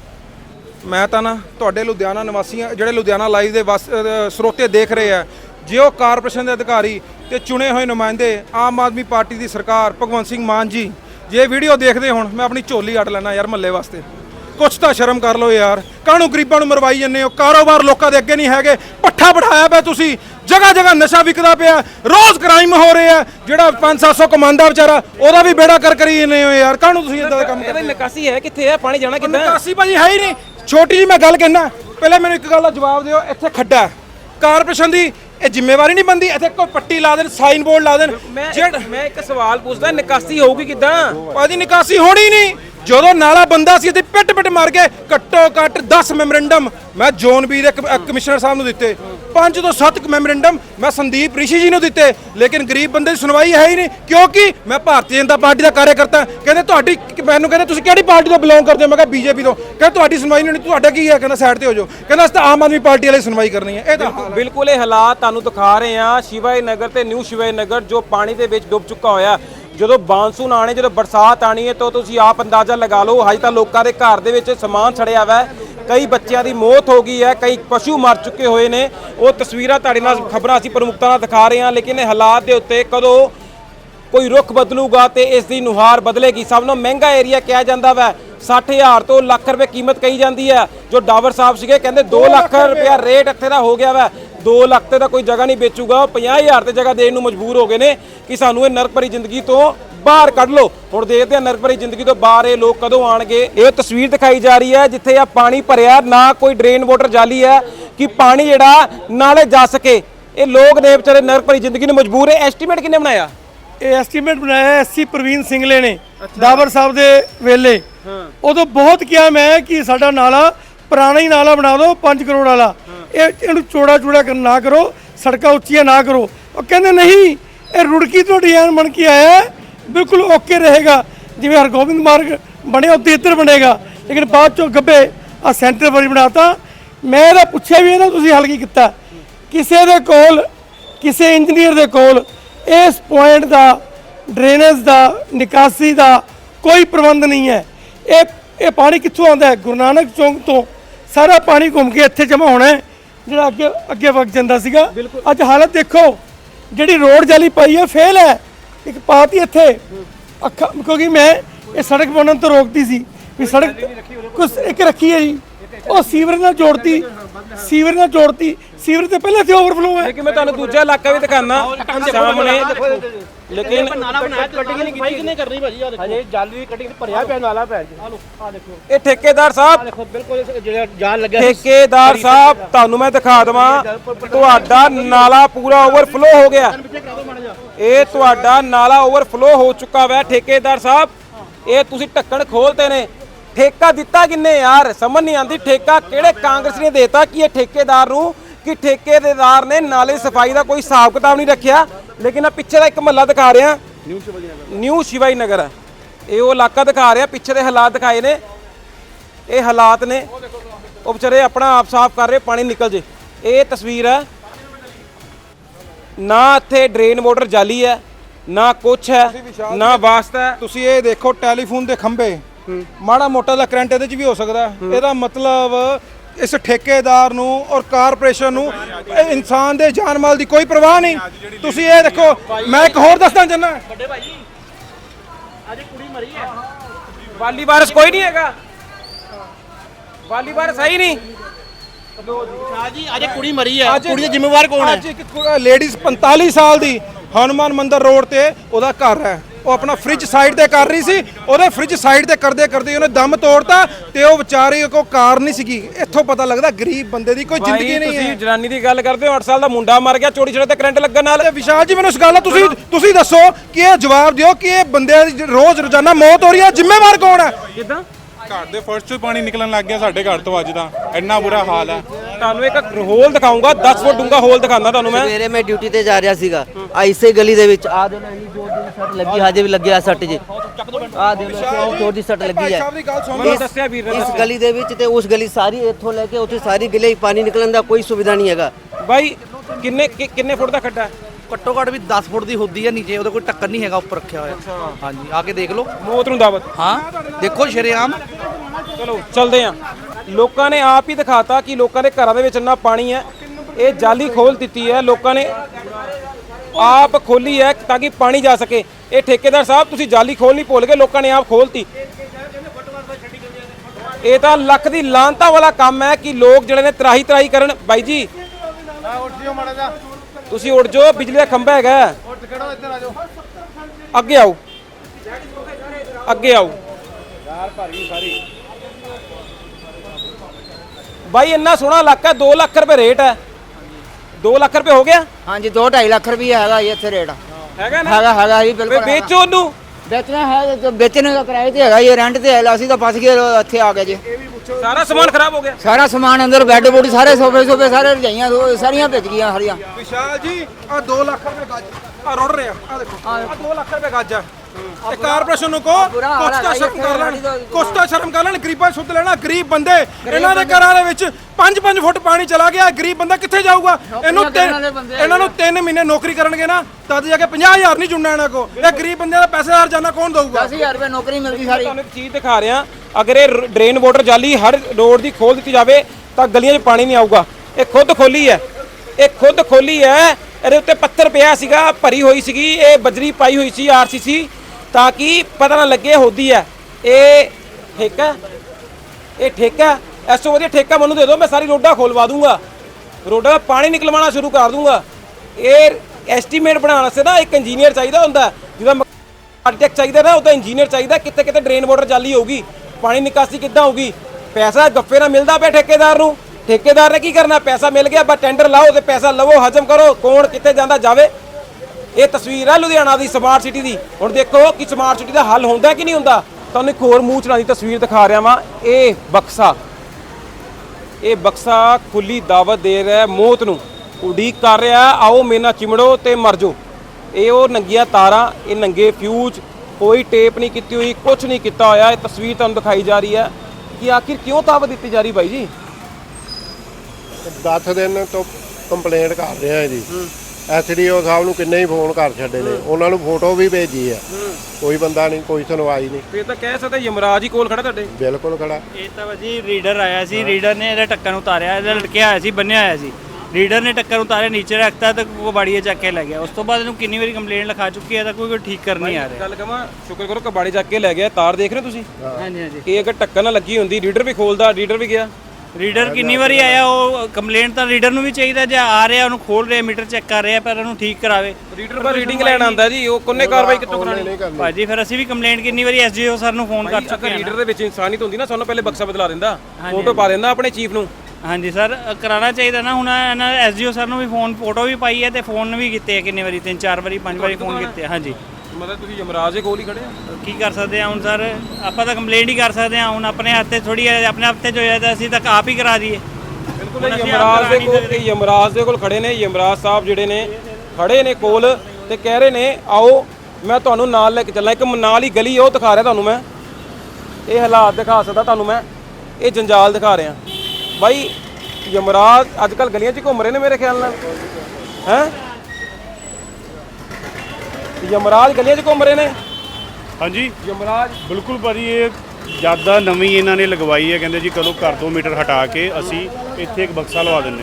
ਮੈਂ ਤਾਂ ਨਾ ਤੁਹਾਡੇ ਲੁਧਿਆਣਾ ਨਿਵਾਸੀਆਂ ਜਿਹੜੇ ਲੁਧਿਆਣਾ ਲਾਈਵ ਦੇ ਵਸ- ਅਹ ਸਰੋਤੇ ਦੇਖ ਰਹੇ ਆ ਜੇ ਉਹ ਕਾਰਪੋਰੇਸ਼ਨ ਦੇ ਅਧਿਕਾਰੀ ਤੇ ਚੁਣੇ ਹੋਏ ਨੁਮਾਇੰਦੇ ਆਮ ਆਦਮੀ ਪਾਰਟੀ ਦੀ ਸਰਕਾਰ ਭਗਵੰਤ ਸਿੰਘ ਮਾਨ ਜੀ ਜੇ ਵੀਡੀਓ ਦੇਖਦੇ ਹੁਣ ਮੈਂ ਆਪਣੀ ਝੋਲੀ ਅੱਡ ਲੈਣਾ ਯਾਰ ਮੱਲੇ ਵਾਸਤੇ। ਕੁਛ ਤਾਂ ਸ਼ਰਮ ਕਰ ਲਓ ਯਾਰ। ਕਾਹਨੂੰ ਗਰੀਬਾਂ ਨੂੰ ਮਰਵਾਈ ਜੰਨੇ ਹੋ? ਕਾਰੋਬਾਰ ਲੋਕਾਂ ਦੇ ਅੱਗੇ ਨਹੀਂ ਹੈਗੇ। ਪੱਠਾ ਬਿਠਾਇਆ ਪਿਆ ਤੁਸੀਂ। ਜਗ੍ਹਾ ਜਗ੍ਹਾ ਨਸ਼ਾ ਵਿਕਦਾ ਪਿਆ। ਰੋਜ਼ ਕ੍ਰਾਈਮ ਹੋ ਰਹੇ। ਆ ਜਿਹੜਾ 5-700 ਕਮਾਉਂਦਾ ਵਿਚਾਰਾ ਉਹਦਾ ਵੀ ਬੇੜਾ ਕਰ ਕਰੀ ਜੰਨੇ ਹੋ ਯਾਰ। ਕਾਹਨੂੰ ਤੁਸੀਂ ਇਦਾਂ ਦਾ ਕੰਮ ਕਰਦੇ ਹੋ? ਨਿਕਾਸੀ ਹੈ। ਕਿੱਥੇ ਹੈ? ਪਾਣੀ ਜਾਣਾ ਕਿੱਦਾਂ? ਨਿਕਾਸੀ ਭਾਜੀ ਹੈ ਹੀ ਨਹੀਂ। ਛੋਟੀ ਜੀ ਮੈਂ ਗੱਲ ਕਹਿਣਾ ਪਹਿਲੇ ਮੈਨੂੰ ਇੱਕ ਗੱਲ ਦਾ ਜਵਾਬ ਦਿਓ। ਇੱਥੇ ਖੱਡਾ। ਕਾਰਪੋਰੇਸ਼ਨ ਦੀ ਇਹ ਜ਼ਿੰਮੇਵਾਰੀ ਨਹੀਂ ਬੰਦੀ ਇੱਥੇ ਕੋਈ ਪੱਟੀ ਲਾ ਦੇਣ ਸਾਈਨ ਬੋਰਡ ਲਾ ਦੇਣ। ਮੈਂ ਮੈਂ ਇੱਕ ਸਵਾਲ ਪੁੱਛਦਾ। ਨਿਕਾਸੀ ਹੋਊਗੀ ਕਿੱਦਾਂ? ਭਾਜੀ ਨਿਕਾਸੀ ਹੋਣੀ ਨਹੀਂ। ਜਦੋਂ ਨਾਲਾ ਬੰਦਾ ਸੀ ਤੇ ਪਿੱਟ ਪਿੱਟ ਮਾਰ ਕੇ ਘੱਟੋ ਘੱਟ 10 ਮੈਮੋਰੈਂਡਮ ਮੈਂ ਜ਼ੋਨ ਬੀ ਦੇ ਕਮਿਸ਼ਨਰ ਸਾਹਿਬ ਨੂੰ ਦਿੱਤੇ। 5 ਤੋਂ 7 ਮੈਮੋਰੈਂਡਮ ਮੈਂ ਸੰਦੀਪ ਰਿਸ਼ੀ ਜੀ ਨੂੰ ਦਿੱਤੇ ਲੇਕਿਨ ਗਰੀਬ ਬੰਦੇ ਦੀ ਸੁਣਵਾਈ ਹੈ ਹੀ ਨਹੀਂ ਕਿਉਂਕਿ ਮੈਂ ਭਾਰਤੀ ਜਨਤਾ ਪਾਰਟੀ ਦਾ ਕਾਰਜਕਰਤਾ ਕਹਿੰਦੇ ਤੁਹਾਡੀ ਮੈਨੂੰ ਕਹਿੰਦੇ ਤੁਸੀਂ ਕਿਹੜੀ ਪਾਰਟੀ ਤੋਂ ਬਿਲੋਂਗ ਕਰਦੇ ਹੋ? ਮੈਂ ਕਿਹਾ ਬੀਜੇਪੀ ਤੋਂ। ਕਹਿੰਦੇ ਤੁਹਾਡੀ ਸੁਣਵਾਈ ਨਹੀਂ ਤੁਹਾਡਾ ਕੀ ਹੈ? ਕਹਿੰਦਾ ਸਾਈਡ ਤੇ ਹੋ ਜਾਓ। ਕਹਿੰਦਾ ਅਸੀਂ ਤਾਂ ਆਮ ਆਦਮੀ ਪਾਰਟੀ ਵਾਲੇ ਸੁਣਵਾਈ ਕਰਨੀ ਹੈ। ਇਹ ਤਾਂ। ਬਿਲਕੁਲ ਇਹ ਹਾਲਾਤ ਤੁਹਾਨੂੰ ਦਿਖਾ ਰਹੇ ਹਾਂ। ਸ਼ਿਵਾਈ ਨਗਰ ਤੇ ਨਿਊ ਸ਼ਿਵਾਈ ਨਗਰ ਜੋ ਪਾਣੀ ਦੇ ਵਿੱਚ ਡੁੱਬ ਚੁੱਕਾ ਹੋਇਆ। ਜਦੋਂ ਬਾਂਸੂਨ ਆਣੇ ਜਦੋਂ ਬਰਸਾਤ ਆਣੀ ਹੈ ਤਾਂ ਤੁਸੀਂ ਆਪ ਅੰਦਾਜ਼ਾ ਲਗਾ ਲਓ। ਹਜੇ ਤਾਂ ਲੋਕਾਂ ਦੇ ਘਰ ਦੇ ਵਿੱਚ ਸਮਾਨ ਛੜਿਆ ਹੋਇਆ ਕਈ ਬੱਚਿਆਂ ਦੀ ਮੌਤ ਹੋ ਗਈ ਹੈ ਕਈ ਪਸ਼ੂ ਮਰ ਚੁੱਕੇ ਹੋਏ ਨੇ। ਉਹ ਤਸਵੀਰਾਂ ਤੁਹਾਡੇ ਨਾਲ ਖਬਰਾਂ ਅਸੀਂ ਪ੍ਰਮੁਖਤਾ ਨਾਲ ਦਿਖਾ ਰਹੇ ਹਾਂ ਲੇਕਿਨ ਇਹ ਹਾਲਾਤ ਦੇ ਉੱਤੇ ਕਦੋਂ ਕੋਈ ਰੁੱਖ ਬਦਲੂਗਾ ਤੇ ਇਸ ਦੀ ਨੁਹਾਰ ਬਦਲੇਗੀ? ਸਭ ਤੋਂ ਮਹਿੰਗਾ ਏਰੀਆ ਕਿਹਾ ਜਾਂਦਾ ਵਾ 60000 ਤੋਂ ਲੱਖ ਰੁਪਏ ਕੀਮਤ ਕਹੀ ਜਾਂਦੀ ਹੈ। ਜੋ ਡਾਵਰ ਸਾਹਿਬ ਸੀਗੇ ਕਹਿੰਦੇ 2 ਲੱਖ ਰੁਪਇਆ ਰੇਟ ਇੱਥੇ ਦਾ ਹੋ ਗਿਆ ਵਾ। 2 ਲੱਖ ਤੇ ਤਾਂ ਕੋਈ ਜਗ੍ਹਾ ਨਹੀਂ ਵੇਚੂਗਾ ਉਹ 50000 ਤੇ ਜਗ੍ਹਾ ਦੇਣ ਨੂੰ ਮਜਬੂਰ ਹੋ ਗਏ ਨੇ ਕਿ ਸਾਨੂੰ ਇਹ ਨਰਕ ਭਰੀ ਜ਼ਿੰਦਗੀ ਤੋਂ ਬਾਹਰ ਕੱਢ ਲਓ। ਹੁਣ ਦੇਖਦੇ ਹਾਂ ਨਰਕ ਭਰੀ ਜ਼ਿੰਦਗੀ ਤੋਂ ਬਾਹਰ ਇਹ ਲੋਕ ਕਦੋਂ ਆਣਗੇ ਇਹ ਤਸਵੀਰ ਦਿਖਾਈ ਜਾ ਰਹੀ ਹੈ ਜਿੱਥੇ ਆ ਪਾਣੀ ਭਰਿਆ ਨਾ ਕੋਈ ਡਰੇਨ ਵਾਟਰ ਜਾਲੀ ਹੈ ਕਿ ਪਾਣੀ ਜਿਹੜਾ ਨਾਲੇ ਜਾ ਸਕੇ। ਇਹ ਲੋਕ ਨੇ ਵਿਚਾਰੇ ਨਰਕ ਭਰੀ ਜ਼ਿੰਦਗੀ ਨੂੰ ਮਜਬੂਰ ਹੈ। ਐਸਟੀਮੇਟ ਕਿੰਨੇ ਬਣਾਇਆ? ਇਹ ਐਸਟੀਮੇਟ ਬਣਾਇਆ ਐਸਸੀ ਪ੍ਰਵੀਨ ਸਿੰਘਲੇ ਨੇ ਡਾਬਰ ਸਾਹਿਬ ਦੇ ਵੇਲੇ। ਉਦੋਂ ਬਹੁਤ ਕਿਹਾ ਮੈਂ ਕਿ ਸਾਡਾ ਨਾਲਾ ਪੁਰਾਣਾ ਹੀ ਨਾਲਾ ਬਣਾ ਦਿਓ 5 ਕਰੋੜ ਵਾਲਾ। ਇਹ ਇਹਨੂੰ ਚੋੜਾ ਚੋੜਾ ਕਰ ਨਾ ਕਰੋ ਸੜਕਾਂ ਉੱਚੀਆਂ ਨਾ ਕਰੋ। ਉਹ ਕਹਿੰਦੇ ਨਹੀਂ ਇਹ ਰੁੜਕੀ ਤੋਂ ਡਿਜ਼ਾਈਨ ਬਣ ਕੇ ਆਇਆ ਹੈ, ਬਿਲਕੁਲ ਓਕੇ ਰਹੇਗਾ। ਜਿਵੇਂ ਹਰਗੋਬਿੰਦ ਮਾਰਗ ਬਣਿਆ ਉੱਤੇ ਇੱਧਰ ਬਣੇਗਾ। ਲੇਕਿਨ ਬਾਅਦ ਚੋਂ ਗੱਬੇ ਆ ਸੈਂਟਰ ਵਾਲੀ ਬਣਾਤਾ ਮੈਂ ਇਹਦਾ ਪੁੱਛਿਆ ਵੀ ਇਹਨਾਂ ਤੁਸੀਂ ਹੱਲ ਕੀ ਕੀਤਾ? ਕਿਸੇ ਦੇ ਕੋਲ ਕਿਸੇ ਇੰਜੀਨੀਅਰ ਦੇ ਕੋਲ ਇਸ ਪੁਆਇੰਟ ਦਾ ਡਰੇਨੇਜ ਦਾ ਨਿਕਾਸੀ ਦਾ ਕੋਈ ਪ੍ਰਬੰਧ ਨਹੀਂ ਹੈ। ਇਹ ਇਹ ਪਾਣੀ ਕਿੱਥੋਂ ਆਉਂਦਾ ਹੈ? ਗੁਰੂ ਨਾਨਕ ਚੌਂਕ ਤੋਂ ਸਾਰਾ ਪਾਣੀ ਘੁੰਮ ਕੇ ਇੱਥੇ ਜਮ੍ਹਾਂ ਹੋਣਾ ਹੈ ਜਿਹੜਾ ਅੱਗੇ ਅੱਗੇ ਵਗ ਜਾਂਦਾ ਸੀਗਾ। ਅੱਜ ਹਾਲਤ ਦੇਖੋ ਜਿਹੜੀ ਰੋਡ ਜਾਲੀ ਪਾਈ ਹੈ ਫੇਲ ਹੈ। ਇੱਕ ਪਾਤੀ ਇੱਥੇ। ਅੱਖਾਂ ਕਿਉਂਕਿ ਮੈਂ ਇਹ ਸੜਕ ਬਣਨ ਤੋਂ ਰੋਕਦੀ ਸੀ ਵੀ ਸੜਕ ਕੁਛ ਇੱਕ ਰੱਖੀ ਹੈ ਜੀ। ਉਹ ਸੀਵਰ ਨਾਲ ਜੋੜਤੀ ਸੀਵਰ ਨਾਲ ਜੋੜਤੀ। ਸੀਵਰ ਤੇ ਪਹਿਲਾਂ ਤੇ ਓਵਰਫਲੋ ਹੈ। ਲੇਕਿਨ ਮੈਂ ਤੁਹਾਨੂੰ ਦੂਜਾ ਇਲਾਕਾ ਵੀ ਦਿਖਾਣਾ ਸਾਹਮਣੇ ਲੇਕਿਨ ਹਜੇ ਜਾਲੀ ਦੀ ਕਟਿੰਗ ਭਰਿਆ ਪਿਆ ਨਾਲਾ ਪੈ ਇਹ ਠੇਕੇਦਾਰ ਸਾਹਿਬ। ਦੇਖੋ ਬਿਲਕੁਲ ਜਿਹੜਾ ਜਾਲ ਲੱਗਿਆ ਠੇਕੇਦਾਰ ਸਾਹਿਬ ਤੁਹਾਨੂੰ ਮੈਂ ਦਿਖਾ ਦਵਾਂ। ਤੁਹਾਡਾ ਨਾਲਾ ਪੂਰਾ ਓਵਰਫਲੋ ਹੋ ਗਿਆ। ਇਹ ਤੁਹਾਡਾ ਨਾਲਾ ਓਵਰਫਲੋ ਹੋ ਚੁੱਕਾ ਵੈ ਠੇਕੇਦਾਰ ਸਾਹਿਬ। ਇਹ ਤੁਸੀਂ ਢੱਕਣ ਖੋਲਤੇ ਨੇ। ਠੇਕਾ ਦਿੱਤਾ ਕਿੰਨੇ ਯਾਰ? ਸਮਝ ਨਹੀਂ ਆਂਦੀ ਠੇਕਾ ਕਿਹੜੇ ਕਾਂਗਰਸ ਨੇ ਦੇਤਾ ਕਿ ਇਹ ਠੇਕੇਦਾਰ ਨੂੰ? ਕਿ ਠੇਕੇਦਾਰ ਨੇ ਨਾਲੇ ਸਫ਼ਾਈ ਦਾ ਕੋਈ ਹਿਸਾਬ ਕਿਤਾਬ ਨਹੀਂ ਰੱਖਿਆ। ਲੇਕਿਨ ਆ ਪਿੱਛੇ ਦਾ ਇੱਕ ਮਹੱਲਾ ਦਿਖਾ ਰਿਹਾ। ਨਿਊ ਸ਼ਿਵਾਈ ਨਗਰ ਇਹ ਉਹ ਇਲਾਕਾ ਦਿਖਾ ਰਿਹਾ ਪਿੱਛੇ ਦੇ ਹਾਲਾਤ ਦਿਖਾਏ ਨੇ। ਇਹ ਹਾਲਾਤ ਨੇ। ਉਹ ਵਿਚਾਰੇ ਆਪਣਾ ਆਪ ਸਾਫ਼ ਕਰ ਰਹੇ ਪਾਣੀ ਨਿਕਲ ਜੇ। ਇਹ ਤਸਵੀਰ ਹੈ। ਨਾ ਇੱਥੇ ਡਰੇਨ ਵਾਟਰ ਜਾਲੀ ਹੈ ਨਾ ਕੁਛ ਹੈ ਨਾ ਵਾਸਤਾ ਹੈ। ਤੁਸੀਂ ਇਹ ਦੇਖੋ ਟੈਲੀਫੋਨ ਦੇ ਖੰਭੇ। ਮਾੜਾ ਮੋਟਾ ਦਾ ਕਰੰਟ ਇਹਦੇ 'ਚ ਵੀ ਹੋ ਸਕਦਾ। ਹੈ। ਇਹਦਾ ਮਤਲਬ ਇਸ ਠੇਕੇਦਾਰ ਨੂੰ ਔਰ ਕਾਰਪੋਰੇਸ਼ਨ ਨੂੰ ਇਹ ਇਨਸਾਨ ਦੇ ਜਾਨ ਮਾਲ ਦੀ ਕੋਈ ਪਰਵਾਹ ਨਹੀਂ। ਤੁਸੀਂ ਇਹ ਦੇਖੋ ਮੈਂ ਇੱਕ ਹੋਰ ਦੱਸਣਾ ਚਾਹੁੰਦਾ ਵਾਲੀ ਵਾਰਸ ਕੋਈ ਨਹੀਂ ਹੈਗਾ। ਵਾਲੀ ਵਾਰਸ ਹੈ ਹੀ ਨਹੀਂ। ਜੀ ਅਜੇ ਕੁੜੀ ਮਰੀ ਹੈ ਕੁੜੀ ਦਾ ਜ਼ਿੰਮੇਵਾਰ ਕੌਣ ਹੈ? ਅੱਜ ਇੱਕ ਲੇਡੀਜ਼ 45 ਸਾਲ ਦੀ ਹਨੂਮਾਨ ਮੰਦਰ ਰੋਡ ਤੇ ਉਹਦਾ ਘਰ ਹੈ। ਉਹ ਆਪਣਾ ਫ੍ਰਿਜ ਸਾਈਡ ਤੇ ਕਰ ਰਹੀ ਸੀ। ਉਹਦੇ ਫ੍ਰਿਜ ਸਾਈਡ ਤੇ ਕਰਦੇ ਕਰਦੇ ਉਹਨੇ ਦਮ ਤੋੜਤਾ ਤੇ ਉਹ ਵਿਚਾਰੀ ਕੋ ਕਾਰ ਨਹੀਂ ਸੀਗੀ। ਇੱਥੋਂ ਪਤਾ ਲੱਗਦਾ ਗਰੀਬ ਬੰਦੇ ਦੀ ਕੋਈ ਜ਼ਿੰਦਗੀ ਨਹੀਂ ਹੈ। ਤੁਸੀਂ ਜਨਾਨੀ ਦੀ ਗੱਲ ਕਰਦੇ ਹੋ 8 ਸਾਲ ਦਾ ਮੁੰਡਾ ਮਰ ਗਿਆ ਚੋਰੀ ਛੜੇ ਤੇ ਕਰੰਟ ਲੱਗਣ ਨਾਲ। ਤੇ ਵਿਸ਼ਾਲ ਜੀ ਮੈਨੂੰ ਇਸ ਗੱਲ ਦਾ ਤੁਸੀਂ ਤੁਸੀਂ ਦੱਸੋ ਕਿ ਇਹ ਜਵਾਬ ਦਿਓ ਕਿ ਇਹ ਬੰਦਿਆਂ ਦੀ ਰੋਜ਼ ਰੋਜ਼ਾਨਾ ਮੌਤ ਹੋ ਰਹੀ ਹੈ ਜ਼ਿੰਮੇਵਾਰ ਕੌਣ ਹੈ? ਕਿਦਾਂ? ਘਰ ਦੇ ਫਰਸ਼ ਤੋਂ ਪਾਣੀ ਨਿਕਲਣ ਲੱਗ ਗਿਆ ਸਾਡੇ ਘਰ ਤੋਂ ਅੱਜ ਦਾ। ਇੰਨਾ ਬੁਰਾ ਹਾਲ ਹੈ। ਤੁਹਾਨੂੰ ਇੱਕ ਹੋਲ ਦਿਖਾਉਂਗਾ 10 ਫੁੱਟ ਡੂੰਗਾ ਹੋਲ ਦਿਖਾਉਂਦਾ ਤੁਹਾਨੂੰ ਮੈਂ। ਸਵੇਰੇ ਮੈਂ ਡਿਊਟੀ ਤੇ ਜਾ ਰਿਹਾ ਸੀਗਾ। ਆਈਸੇ ਗਲੀ ਦੇ ਵਿੱਚ ਆ ਦੇ ਇੰਨੀ ਜੋਰ ਦੀ ਸੱਟ ਲੱਗੀ ਹਾਜੇ ਵੀ ਲੱਗਿਆ ਸੱਟ ਜੀ। ਆ ਦੇ ਜੋਰ ਦੀ ਸੱਟ ਲੱਗੀ ਹੈ। ਮੈਨੂੰ ਦੱਸਿਆ ਵੀਰ ਨੇ ਇਸ ਗਲੀ ਦੇ ਵਿੱਚ ਤੇ ਉਸ ਗਲੀ ਸਾਰੀ ਇੱਥੋਂ ਲੈ ਕੇ ਉੱਥੇ ਸਾਰੀ ਗਲੀ ਪਾਣੀ ਨਿਕਲਣ ਦਾ ਕੋਈ ਸੁਵਿਧਾ ਨਹੀਂ ਹੈਗਾ। ਬਾਈ ਕਿੰਨੇ ਕਿ- ਕਿੰਨੇ ਫੁੱਟ ਦਾ ਖੱਡਾ ਹੈ? ਘੱਟੋ ਘੱਟ ਵੀ 10 ਫੁੱਟ ਦੀ ਹੁੰਦੀ ਹੈ ਨੀਚੇ ਉਹਦਾ ਕੋਈ ਟੱਕਰ ਨਹੀਂ ਹੈਗਾ ਉੱਪਰ ਰੱਖਿਆ ਹੋਇਆ। ਹਾਂਜੀ ਆ ਕੇ ਦੇਖ ਲਓ। ਮੌਤ ਨੂੰ ਦਾਵਤ। ਹਾਂ ਦੇਖੋ ਸ਼ਰੇਆਮ ਚਲੋ, ਚਲਦੇ ਆ। ਲੋਕਾਂ ਨੇ ਆਪ ਹੀ ਦਿਖਾਤਾ ਕਿ ਲੋਕਾਂ ਦੇ ਘਰਾਂ ਦੇ ਵਿੱਚ ਇੰਨਾ ਪਾਣੀ ਹੈ। ਇਹ ਜਾਲੀ ਖੋਲ ਦਿੱਤੀ ਹੈ। ਲੋਕਾਂ ਨੇ ਆਪ ਖੋਲੀ ਹੈ ਤਾਂ ਕਿ ਪਾਣੀ ਜਾ ਸਕੇ। ਇਹ ਠੇਕੇਦਾਰ ਸਾਹਿਬ, ਤੁਸੀਂ ਜਾਲੀ ਖੋਲਣੀ ਭੁੱਲ ਗਏ। ਲੋਕਾਂ ਨੇ ਆਪ ਖੋਲਤੀ ਇਹ ਤਾਂ ਲੱਖ ਦੀ ਲਾਂਤਾ ਵਾਲਾ ਕੰਮ ਹੈ ਕਿ ਲੋਕ ਜਿਹੜੇ ਨੇ ਤਰਾਹੀ ਤਰਾਹੀ ਕਰਨ। ਬਾਈ ਜੀ, ਤੁਸੀਂ ਉੱਠ ਜਾਓ। ਬਿਜਲੀ ਦਾ ਖੰਭਾ ਹੈਗਾ। ਅੱਗੇ ਆਓ। ਅੱਗੇ ਆਓ। ਬਾਈ ਇੰਨਾ ਸੋਹਣਾ ਇਲਾਕਾ 2 ਲੱਖ ਰੁਪਏ ਰੇਟ ਹੈ। 2 ਲੱਖ ਰੁਪਏ ਹੋ ਗਿਆ? ਹਾਂਜੀ 2.5 ਲੱਖ ਰੁਪਏ ਹੈਗਾ ਜੀ ਇੱਥੇ ਰੇਟ। ਹੈਗਾ ਨਾ? ਹੈਗਾ ਹੈਗਾ ਜੀ ਬਿਲਕੁਲ ਵੇਚੋ ਉਹਨੂੰ। ਵੇਚਣਾ ਹੈ ਤੇ ਵੇਚਣੇ ਦਾ ਕਿਰਾਏ ਤੇ ਹੈਗਾ ਇਹ ਰੈਂਟ ਤੇ ਹੈ ਅਸੀਂ ਤਾਂ ਫਸ ਗਏ ਇੱਥੇ ਆ ਗਏ ਜੇ। ਸਾਰਾ ਸਮਾਨ ਖਰਾਬ ਹੋ ਗਿਆ। ਸਾਰਾ ਸਮਾਨ ਅੰਦਰ ਬੈੱਡ ਬੁੱਡ ਸਾਰੇ ਸੋਫੇ ਸੋਫੇ ਸਾਰੇ ਰਜਾਈਆਂ ਸੋ- ਸਾਰੀਆਂ ਭਿੱਜ ਗਈਆਂ ਸਾਰੀਆਂ ਵਿਸ਼ਾਲ ਜੀ ਆ 2 ਲੱਖ ਰੁਪਏ ਗੱਜ ਆ ਰੁੜ ਰਿਹਾ ਆ ਦੇਖੋ ਆ 2 ਲੱਖ ਰੁਪਏ ਗੱਜ ਆ। ਤੇ ਕਾਰਪੋਰੇਸ਼ਨ ਨੂੰ ਕੋ ਕੁਛ ਤਾਂ ਸ਼ਰਮ ਕਰ ਲੈਣ ਕੁਛ ਤਾਂ ਸ਼ਰਮ ਕਰ ਲੈਣ ਗਰੀਬਾਂ ਸੁੱਧ ਲੈਣਾ ਗਰੀਬ ਬੰਦੇ। ਇਹਨਾਂ ਦੇ ਘਰਾਂ ਦੇ ਵਿੱਚ 5-5 ਫੁੱਟ ਪਾਣੀ ਚਲਾ ਗਿਆ ਗਰੀਬ ਬੰਦਾ ਕਿੱਥੇ ਜਾਊਗਾ? ਇਹਨੂੰ ਇਹਨਾਂ ਨੂੰ 3 ਮਹੀਨੇ ਨੌਕਰੀ ਕਰਨਗੇ ਨਾ ਤਦ ਜਾ ਕੇ 50000 ਨਹੀਂ ਜੁੜਨਾ ਇਹਨਾਂ ਕੋ ਇਹ ਗਰੀਬ ਬੰਦੇ ਦਾ ਪੈਸੇ ਹਰਜਾਨਾ ਕੌਣ ਦਊਗਾ? 10000 ਰੁਪਏ ਨੌਕਰੀ ਮਿਲ ਗਈ ਸਾਰੀ ਤੁਹਾਨੂੰ ਇੱਕ ਚੀਜ਼ ਦਿਖਾ ਰਿਹਾ ਅਗਰ ਇਹ ਡਰੇਨ ਵਾਟਰ ਜਾਲੀ ਹਰ ਰੋਡ ਦੀ ਖੋਲ ਦਿੱਤੀ ਜਾਵੇ ਤਾਂ ਗਲੀਆਂ 'ਚ ਪਾਣੀ ਨਹੀਂ ਆਊਗਾ। ਇਹ ਖੁਦ ਖੋਲੀ ਹੈ। ਇਹ ਖੁਦ ਖੋਲੀ ਹੈ। ਇਹਦੇ ਉੱਤੇ ਪੱਥਰ ਪਿਆ ਸੀਗਾ ਭਰੀ ਹੋਈ ਸੀਗੀ ਇਹ ਬਜਰੀ ਪਾਈ ਹੋਈ ਸੀ ਆਰਸੀਸੀ ਤਾਂ ਕਿ ਪਤਾ ਨਾ ਲੱਗੇ ਹੋਦੀ ਹੈ। ਇਹ ਠੇਕਾ ਇਹ ਠੇਕਾ ਇਸ ਤੋਂ ਵਧੀਆ ਠੇਕਾ ਮੈਨੂੰ ਦੇ ਦਿਓ, ਮੈਂ ਸਾਰੀ ਰੋਡਾਂ ਖੋਲਵਾ ਦੂੰਗਾ। ਰੋਡਾਂ ਦਾ ਪਾਣੀ ਨਿਕਲਵਾਉਣਾ ਸ਼ੁਰੂ ਕਰ ਦੂੰਗਾ। ਇਹ ਐਸਟੀਮੇਟ ਬਣਾਉਣ ਵਾਸਤੇ ਨਾ ਇੱਕ ਇੰਜੀਨੀਅਰ ਚਾਹੀਦਾ ਹੁੰਦਾ ਜਿਹਦਾ ਆਰਕੀਟੈਕਟ ਚਾਹੀਦਾ ਨਾ, ਉਹਦਾ ਇੰਜੀਨੀਅਰ ਚਾਹੀਦਾ ਕਿੱਥੇ ਕਿੱਥੇ ਡਰੇਨ ਵਾਟਰ ਜਾਲੀ ਹੋਊਗੀ, ਪਾਣੀ ਨਿਕਾਸੀ ਕਿੱਦਾਂ ਹੋਊਗੀ। ਪੈਸਾ ਗੱਫੇ ਨਾਲ ਮਿਲਦਾ ਪਿਆ ਠੇਕੇਦਾਰ ਨੂੰ। ਠੇਕੇਦਾਰ ਨੇ ਕੀ ਕਰਨਾ? ਪੈਸਾ ਮਿਲ ਗਿਆ ਬਸ ਟੈਂਡਰ ਲਾਓ ਤੇ ਪੈਸਾ ਲਵੋ, ਹਜਮ ਕਰੋ, ਕੌਣ ਕਿੱਥੇ ਜਾਂਦਾ ਜਾਵੇ। ਇਹ ਤਸਵੀਰ ਹੈ ਲੁਧਿਆਣਾ ਦੀ ਸਮਾਰਟ ਸਿਟੀ ਦੀ। ਹੁਣ ਦੇਖੋ ਕਿ ਸਮਾਰਟ ਸਿਟੀ ਦਾ ਹੱਲ ਹੁੰਦਾ ਕਿ ਨਹੀਂ ਹੁੰਦਾ? ਤੁਹਾਨੂੰ ਇੱਕ ਹੋਰ ਮੂੰਹ ਚੜਾ ਦੀ ਤਸਵੀਰ ਦਿਖਾ ਰਿਹਾ ਵਾਂ। ਇਹ ਬਕਸਾ। ਇਹ ਬਕਸਾ ਖੁੱਲੀ ਦਾਵਤ ਦੇ ਰਿਹਾ ਹੈ ਮੌਤ ਨੂੰ। ਉਡੀਕ ਕਰ ਰਿਹਾ ਆਓ ਮੇਰੇ ਨਾਲ ਚਿਮੜੋ ਤੇ ਮਰ ਜਾਓ। ਇਹ ਉਹ ਨੰਗੀਆਂ ਤਾਰਾਂ ਇਹ ਨੰਗੇ ਫਿਊਜ਼। ਕੋਈ ਟੇਪ ਨਹੀਂ ਕੀਤੀ ਹੋਈ ਕੁਝ ਨਹੀਂ ਕੀਤਾ ਹੋਇਆ। ਇਹ ਤਸਵੀਰ ਤੁਹਾਨੂੰ ਦਿਖਾਈ ਜਾ ਰਹੀ ਹੈ ਕਿ ਆਖਿਰ ਕਿਉਂ ਤਾਵਤ ਦਿੱਤੀ ਜਾ ਰਹੀ ਬਾਈ ਜੀ? 10 ਦਿਨ ਤੋਂ ਕੰਪਲੇਂਟ ਕਰ ਰਿਹਾ ਹੈ ਜੀ। ਐਸਡੀਓ ਸਾਹਿਬ ਨੂੰ ਕਿੰਨੇ ਹੀ ਫੋਨ ਕਰ ਛੱਡੇ ਨੇ। ਉਹਨਾਂ ਨੂੰ ਫੋਟੋ ਵੀ ਭੇਜੀ ਆ। ਕੋਈ ਬੰਦਾ ਨਹੀਂ ਕੋਈ ਸੁਣਵਾਈ ਨਹੀਂ। ਫੇਰ ਤਾਂ ਕਹਿ ਸਕਦੇ ਯਮਰਾਜ ਹੀ ਕੋਲ ਖੜਾ ਤੁਹਾਡੇ। ਬਿਲਕੁਲ ਖੜਾ। ਇਹ ਤਾਂ ਭਾਜੀ ਰੀਡਰ ਆਇਆ ਸੀ ਰੀਡਰ ਨੇ ਇਹਦਾ ਟੱਕਰ ਨੂੰ ਉਤਾਰਿਆ ਇਹਦਾ ਲਟਕਿਆ ਆਇਆ ਸੀ ਬੰਨਿਆ ਆਇਆ ਸੀ। ਰੀਡਰ ਨੇ ਟੱਕਰ ਉਤਾਰਿਆ ਨੀਚੇ ਰੱਖਤਾ ਤਾਂ ਉਹ ਬਾੜੀਏ ਚੱਕ ਕੇ ਲੈ ਗਿਆ। ਉਸ ਤੋਂ ਬਾਅਦ ਇਹਨੂੰ ਕਿੰਨੀ ਵਾਰੀ ਕੰਪਲੇਂਟ ਲਿਖਾ ਚੁੱਕੀ ਹੈ ਤਾਂ ਕੋਈ ਠੀਕ ਕਰ ਨਹੀਂ ਆ ਰਿਹਾ। ਗੱਲ ਕਹਾਂ ਸ਼ੁਕਰ ਕਰੋ ਕਬਾੜੀ ਚੱਕ ਕੇ ਲੈ ਗਿਆ ਤਾਰ ਦੇਖ ਰਹੇ ਹੋ ਤੁਸੀਂ? ਹਾਂਜੀ ਹਾਂਜੀ। ਇਹ ਅਗਰ ਟੱਕਰ ਨਾ ਲੱਗੀ ਹੁੰਦੀ ਰੀਡਰ ਵੀ ਖੋਲਦਾ ਰੀਡਰ ਵੀ ਗਿਆ। ਰੀਡਰ ਕਿੰਨੀ ਵਾਰੀ ਆਇਆ ਉਹ ਕੰਪਲੇਂਟ ਤਾਂ ਰੀਡਰ ਨੂੰ ਵੀ ਚਾਹੀਦਾ ਜੇ ਆ ਰਿਹਾ ਉਹਨੂੰ ਖੋਲ ਰਿਹਾ ਮੀਟਰ ਚੈੱਕ ਕਰ ਰਿਹਾ ਪਰ ਉਹਨੂੰ ਠੀਕ ਕਰਾਵੇ। ਰੀਡਰ ਪਰ ਰੀਡਿੰਗ ਲੈਣ ਆਉਂਦਾ ਜੀ ਉਹ ਕੋਨੇ ਕਾਰਵਾਈ ਕਿੱਥੋਂ ਕਰਾਣੀ ਭਾਜੀ ਫਿਰ ਅਸੀਂ ਵੀ ਕੰਪਲੇਂਟ ਕਿੰਨੀ ਵਾਰੀ ਐਸਜੀਓ ਸਰ ਨੂੰ ਫੋਨ ਕਰ ਚੁੱਕੇ ਹਾਂ ਰੀਡਰ ਦੇ ਵਿੱਚ ਇਨਸਾਨੀਅਤ ਹੁੰਦੀ ਨਾ ਸਾਨੂੰ ਪਹਿਲੇ ਬਕਸਾ ਬਦਲਾ ਦਿੰਦਾ। ਫੋਟੋ ਪਾ ਦਿੰਦਾ ਆਪਣੇ ਚੀਫ ਨੂੰ। ਹਾਂਜੀ ਸਰ ਅ, ਕਰਾਉਣਾ ਚਾਹੀਦਾ ਨਾ ਹੁਣ ਇਹਨਾਂ ਐਸਜੀਓ ਸਰ ਨੂੰ ਵੀ ਫੋਨ ਫੋਟੋ ਵੀ ਪਾਈ ਹੈ ਤੇ ਫੋਨ ਵੀ ਕੀਤੇ ਆ ਕਿੰਨੇ ਵਾਰੀ ਤਿੰਨ ਚਾਰ ਵਾਰੀ ਪੰਜ ਵਾਰੀ ਫੋਨ ਕੀਤੇ ਆ, ਹਾਂਜੀ। ਮਤਲਬ ਤੁਸੀਂ ਯਮਰਾਜ ਦੇ ਕੋਲ ਹੀ ਖੜੇ ਆ ਕੀ ਕਰ ਸਕਦੇ ਆ ਹੁਣ ਸਰ? ਆਪਾਂ ਤਾਂ ਕੰਪਲੇਂਟ ਹੀ ਕਰ ਸਕਦੇ ਆ। ਹੁਣ ਆਪਣੇ ਹੱਥ ਤੇ ਥੋੜੀ ਆਪਣੇ ਹੱਥ ਤੇ ਜੋ ਤਾਂ ਅਸੀਂ ਤਾਂ ਆਪ ਹੀ ਕਰਾ ਦਈਏ। ਬਿਲਕੁਲ ਯਮਰਾਜ ਦੇ ਕੋਲ ਤੇ ਯਮਰਾਜ ਦੇ ਕੋਲ ਖੜੇ ਨੇ ਯਮਰਾਜ ਸਾਹਿਬ ਜਿਹੜੇ ਨੇ ਖੜੇ ਨੇ ਕੋਲ ਤੇ ਕਹਿ ਰਹੇ ਨੇ ਆਓ ਮੈਂ ਤੁਹਾਨੂੰ ਨਾਲ ਲੈ ਕੇ ਚੱਲਾਂ। ਇੱਕ ਨਾਲ ਹੀ ਗਲੀ ਉਹ ਦਿਖਾ ਰਿਹਾ ਤੁਹਾਨੂੰ ਮੈਂ। ਇਹ ਹਾਲਾਤ ਦਿਖਾ ਸਕਦਾ ਤੁਹਾਨੂੰ ਮੈਂ। ਇਹ ਜੰਜਾਲ ਦਿਖਾ ਰਿਹਾ। ਬਾਈ ਯਮਰਾਜ ਅੱਜ ਕੱਲ ਗਲੀਆਂ 'ਚ ਘੁੰਮ ਰਹੇ ਨੇ ਮੇਰੇ ਖਿਆਲ ਨਾਲ। ਹੈ? ਯਮਰਾਜ ਗਲੀਆਂ 'ਚ ਘੁੰਮ ਰਹੇ ਨੇ? ਹਾਂਜੀ। ਯਮਰਾਜ? ਬਿਲਕੁਲ ਭਾਜੀ ਇਹ ਜ਼ਿਆਦਾ ਨਵੀਂ ਇਹਨਾਂ ਨੇ ਲਗਵਾਈ ਹੈ ਕਹਿੰਦੇ ਜੀ ਕਦੋਂ ਕਰ ਦੋ ਮੀਟਰ ਹਟਾ ਕੇ ਅਸੀਂ ਇੱਥੇ ਇੱਕ ਬਕਸਾ ਲਵਾ ਦਿੰਨੇ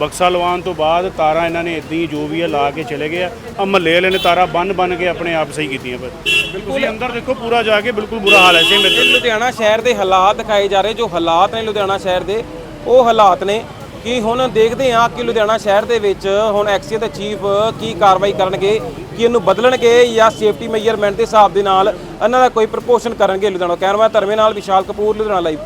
ਬਕਸਾ ਲਵਾਉਣ ਤੋਂ ਬਾਅਦ ਤਾਰਾਂ ਇਹਨਾਂ ਨੇ ਇਦਾਂ ਹੀ ਜੋ ਵੀ ਹੈ ਲਾ ਕੇ ਚਲੇ ਗਏ ਆ। ਮਹੱਲੇ ਵਾਲੇ ਨੇ ਤਾਰਾਂ ਬੰਨ ਬੰਨ ਕੇ ਆਪਣੇ ਆਪ ਸਹੀ ਕੀਤੀਆਂ ਪਰ ਤੁਸੀਂ ਅੰਦਰ ਦੇਖੋ ਪੂਰਾ ਜਾ ਕੇ ਬਿਲਕੁਲ ਬੁਰਾ ਹਾਲ ਹੈ ਸੇਮ ਲੁਧਿਆਣਾ ਸ਼ਹਿਰ ਦੇ ਹਾਲਾਤ ਦਿਖਾਏ ਜਾ ਰਹੇ ਜੋ ਹਾਲਾਤ ਨੇ ਲੁਧਿਆਣਾ ਸ਼ਹਿਰ ਦੇ ਉਹ ਹਾਲਾਤ ਨੇ ਕਿ ਹੁਣ ਦੇਖਦੇ ਹਾਂ ਕਿ ਲੁਧਿਆਣਾ ਸ਼ਹਿਰ ਦੇ ਵਿੱਚ ਹੁਣ ਐਕਸੀਅਨ ਦੇ ਚੀਫ ਕੀ ਕਾਰਵਾਈ ਕਰਨਗੇ, ਕਿ ਇਹਨੂੰ ਬਦਲਣਗੇ ਜਾਂ ਸੇਫਟੀ ਮੈਜਰਮੈਂਟ ਦੇ ਹਿਸਾਬ ਦੇ ਨਾਲ ਇਹਨਾਂ ਦਾ ਕੋਈ ਪ੍ਰਪੋਸ਼ਨ ਕਰਨਗੇ ਲੁਧਿਆਣਾ ਕੈਮਰਾ ਧਰਮੇ ਨਾਲ ਵਿਸ਼ਾਲ ਕਪੂਰ, ਲੁਧਿਆਣਾ ਲਾਈਵ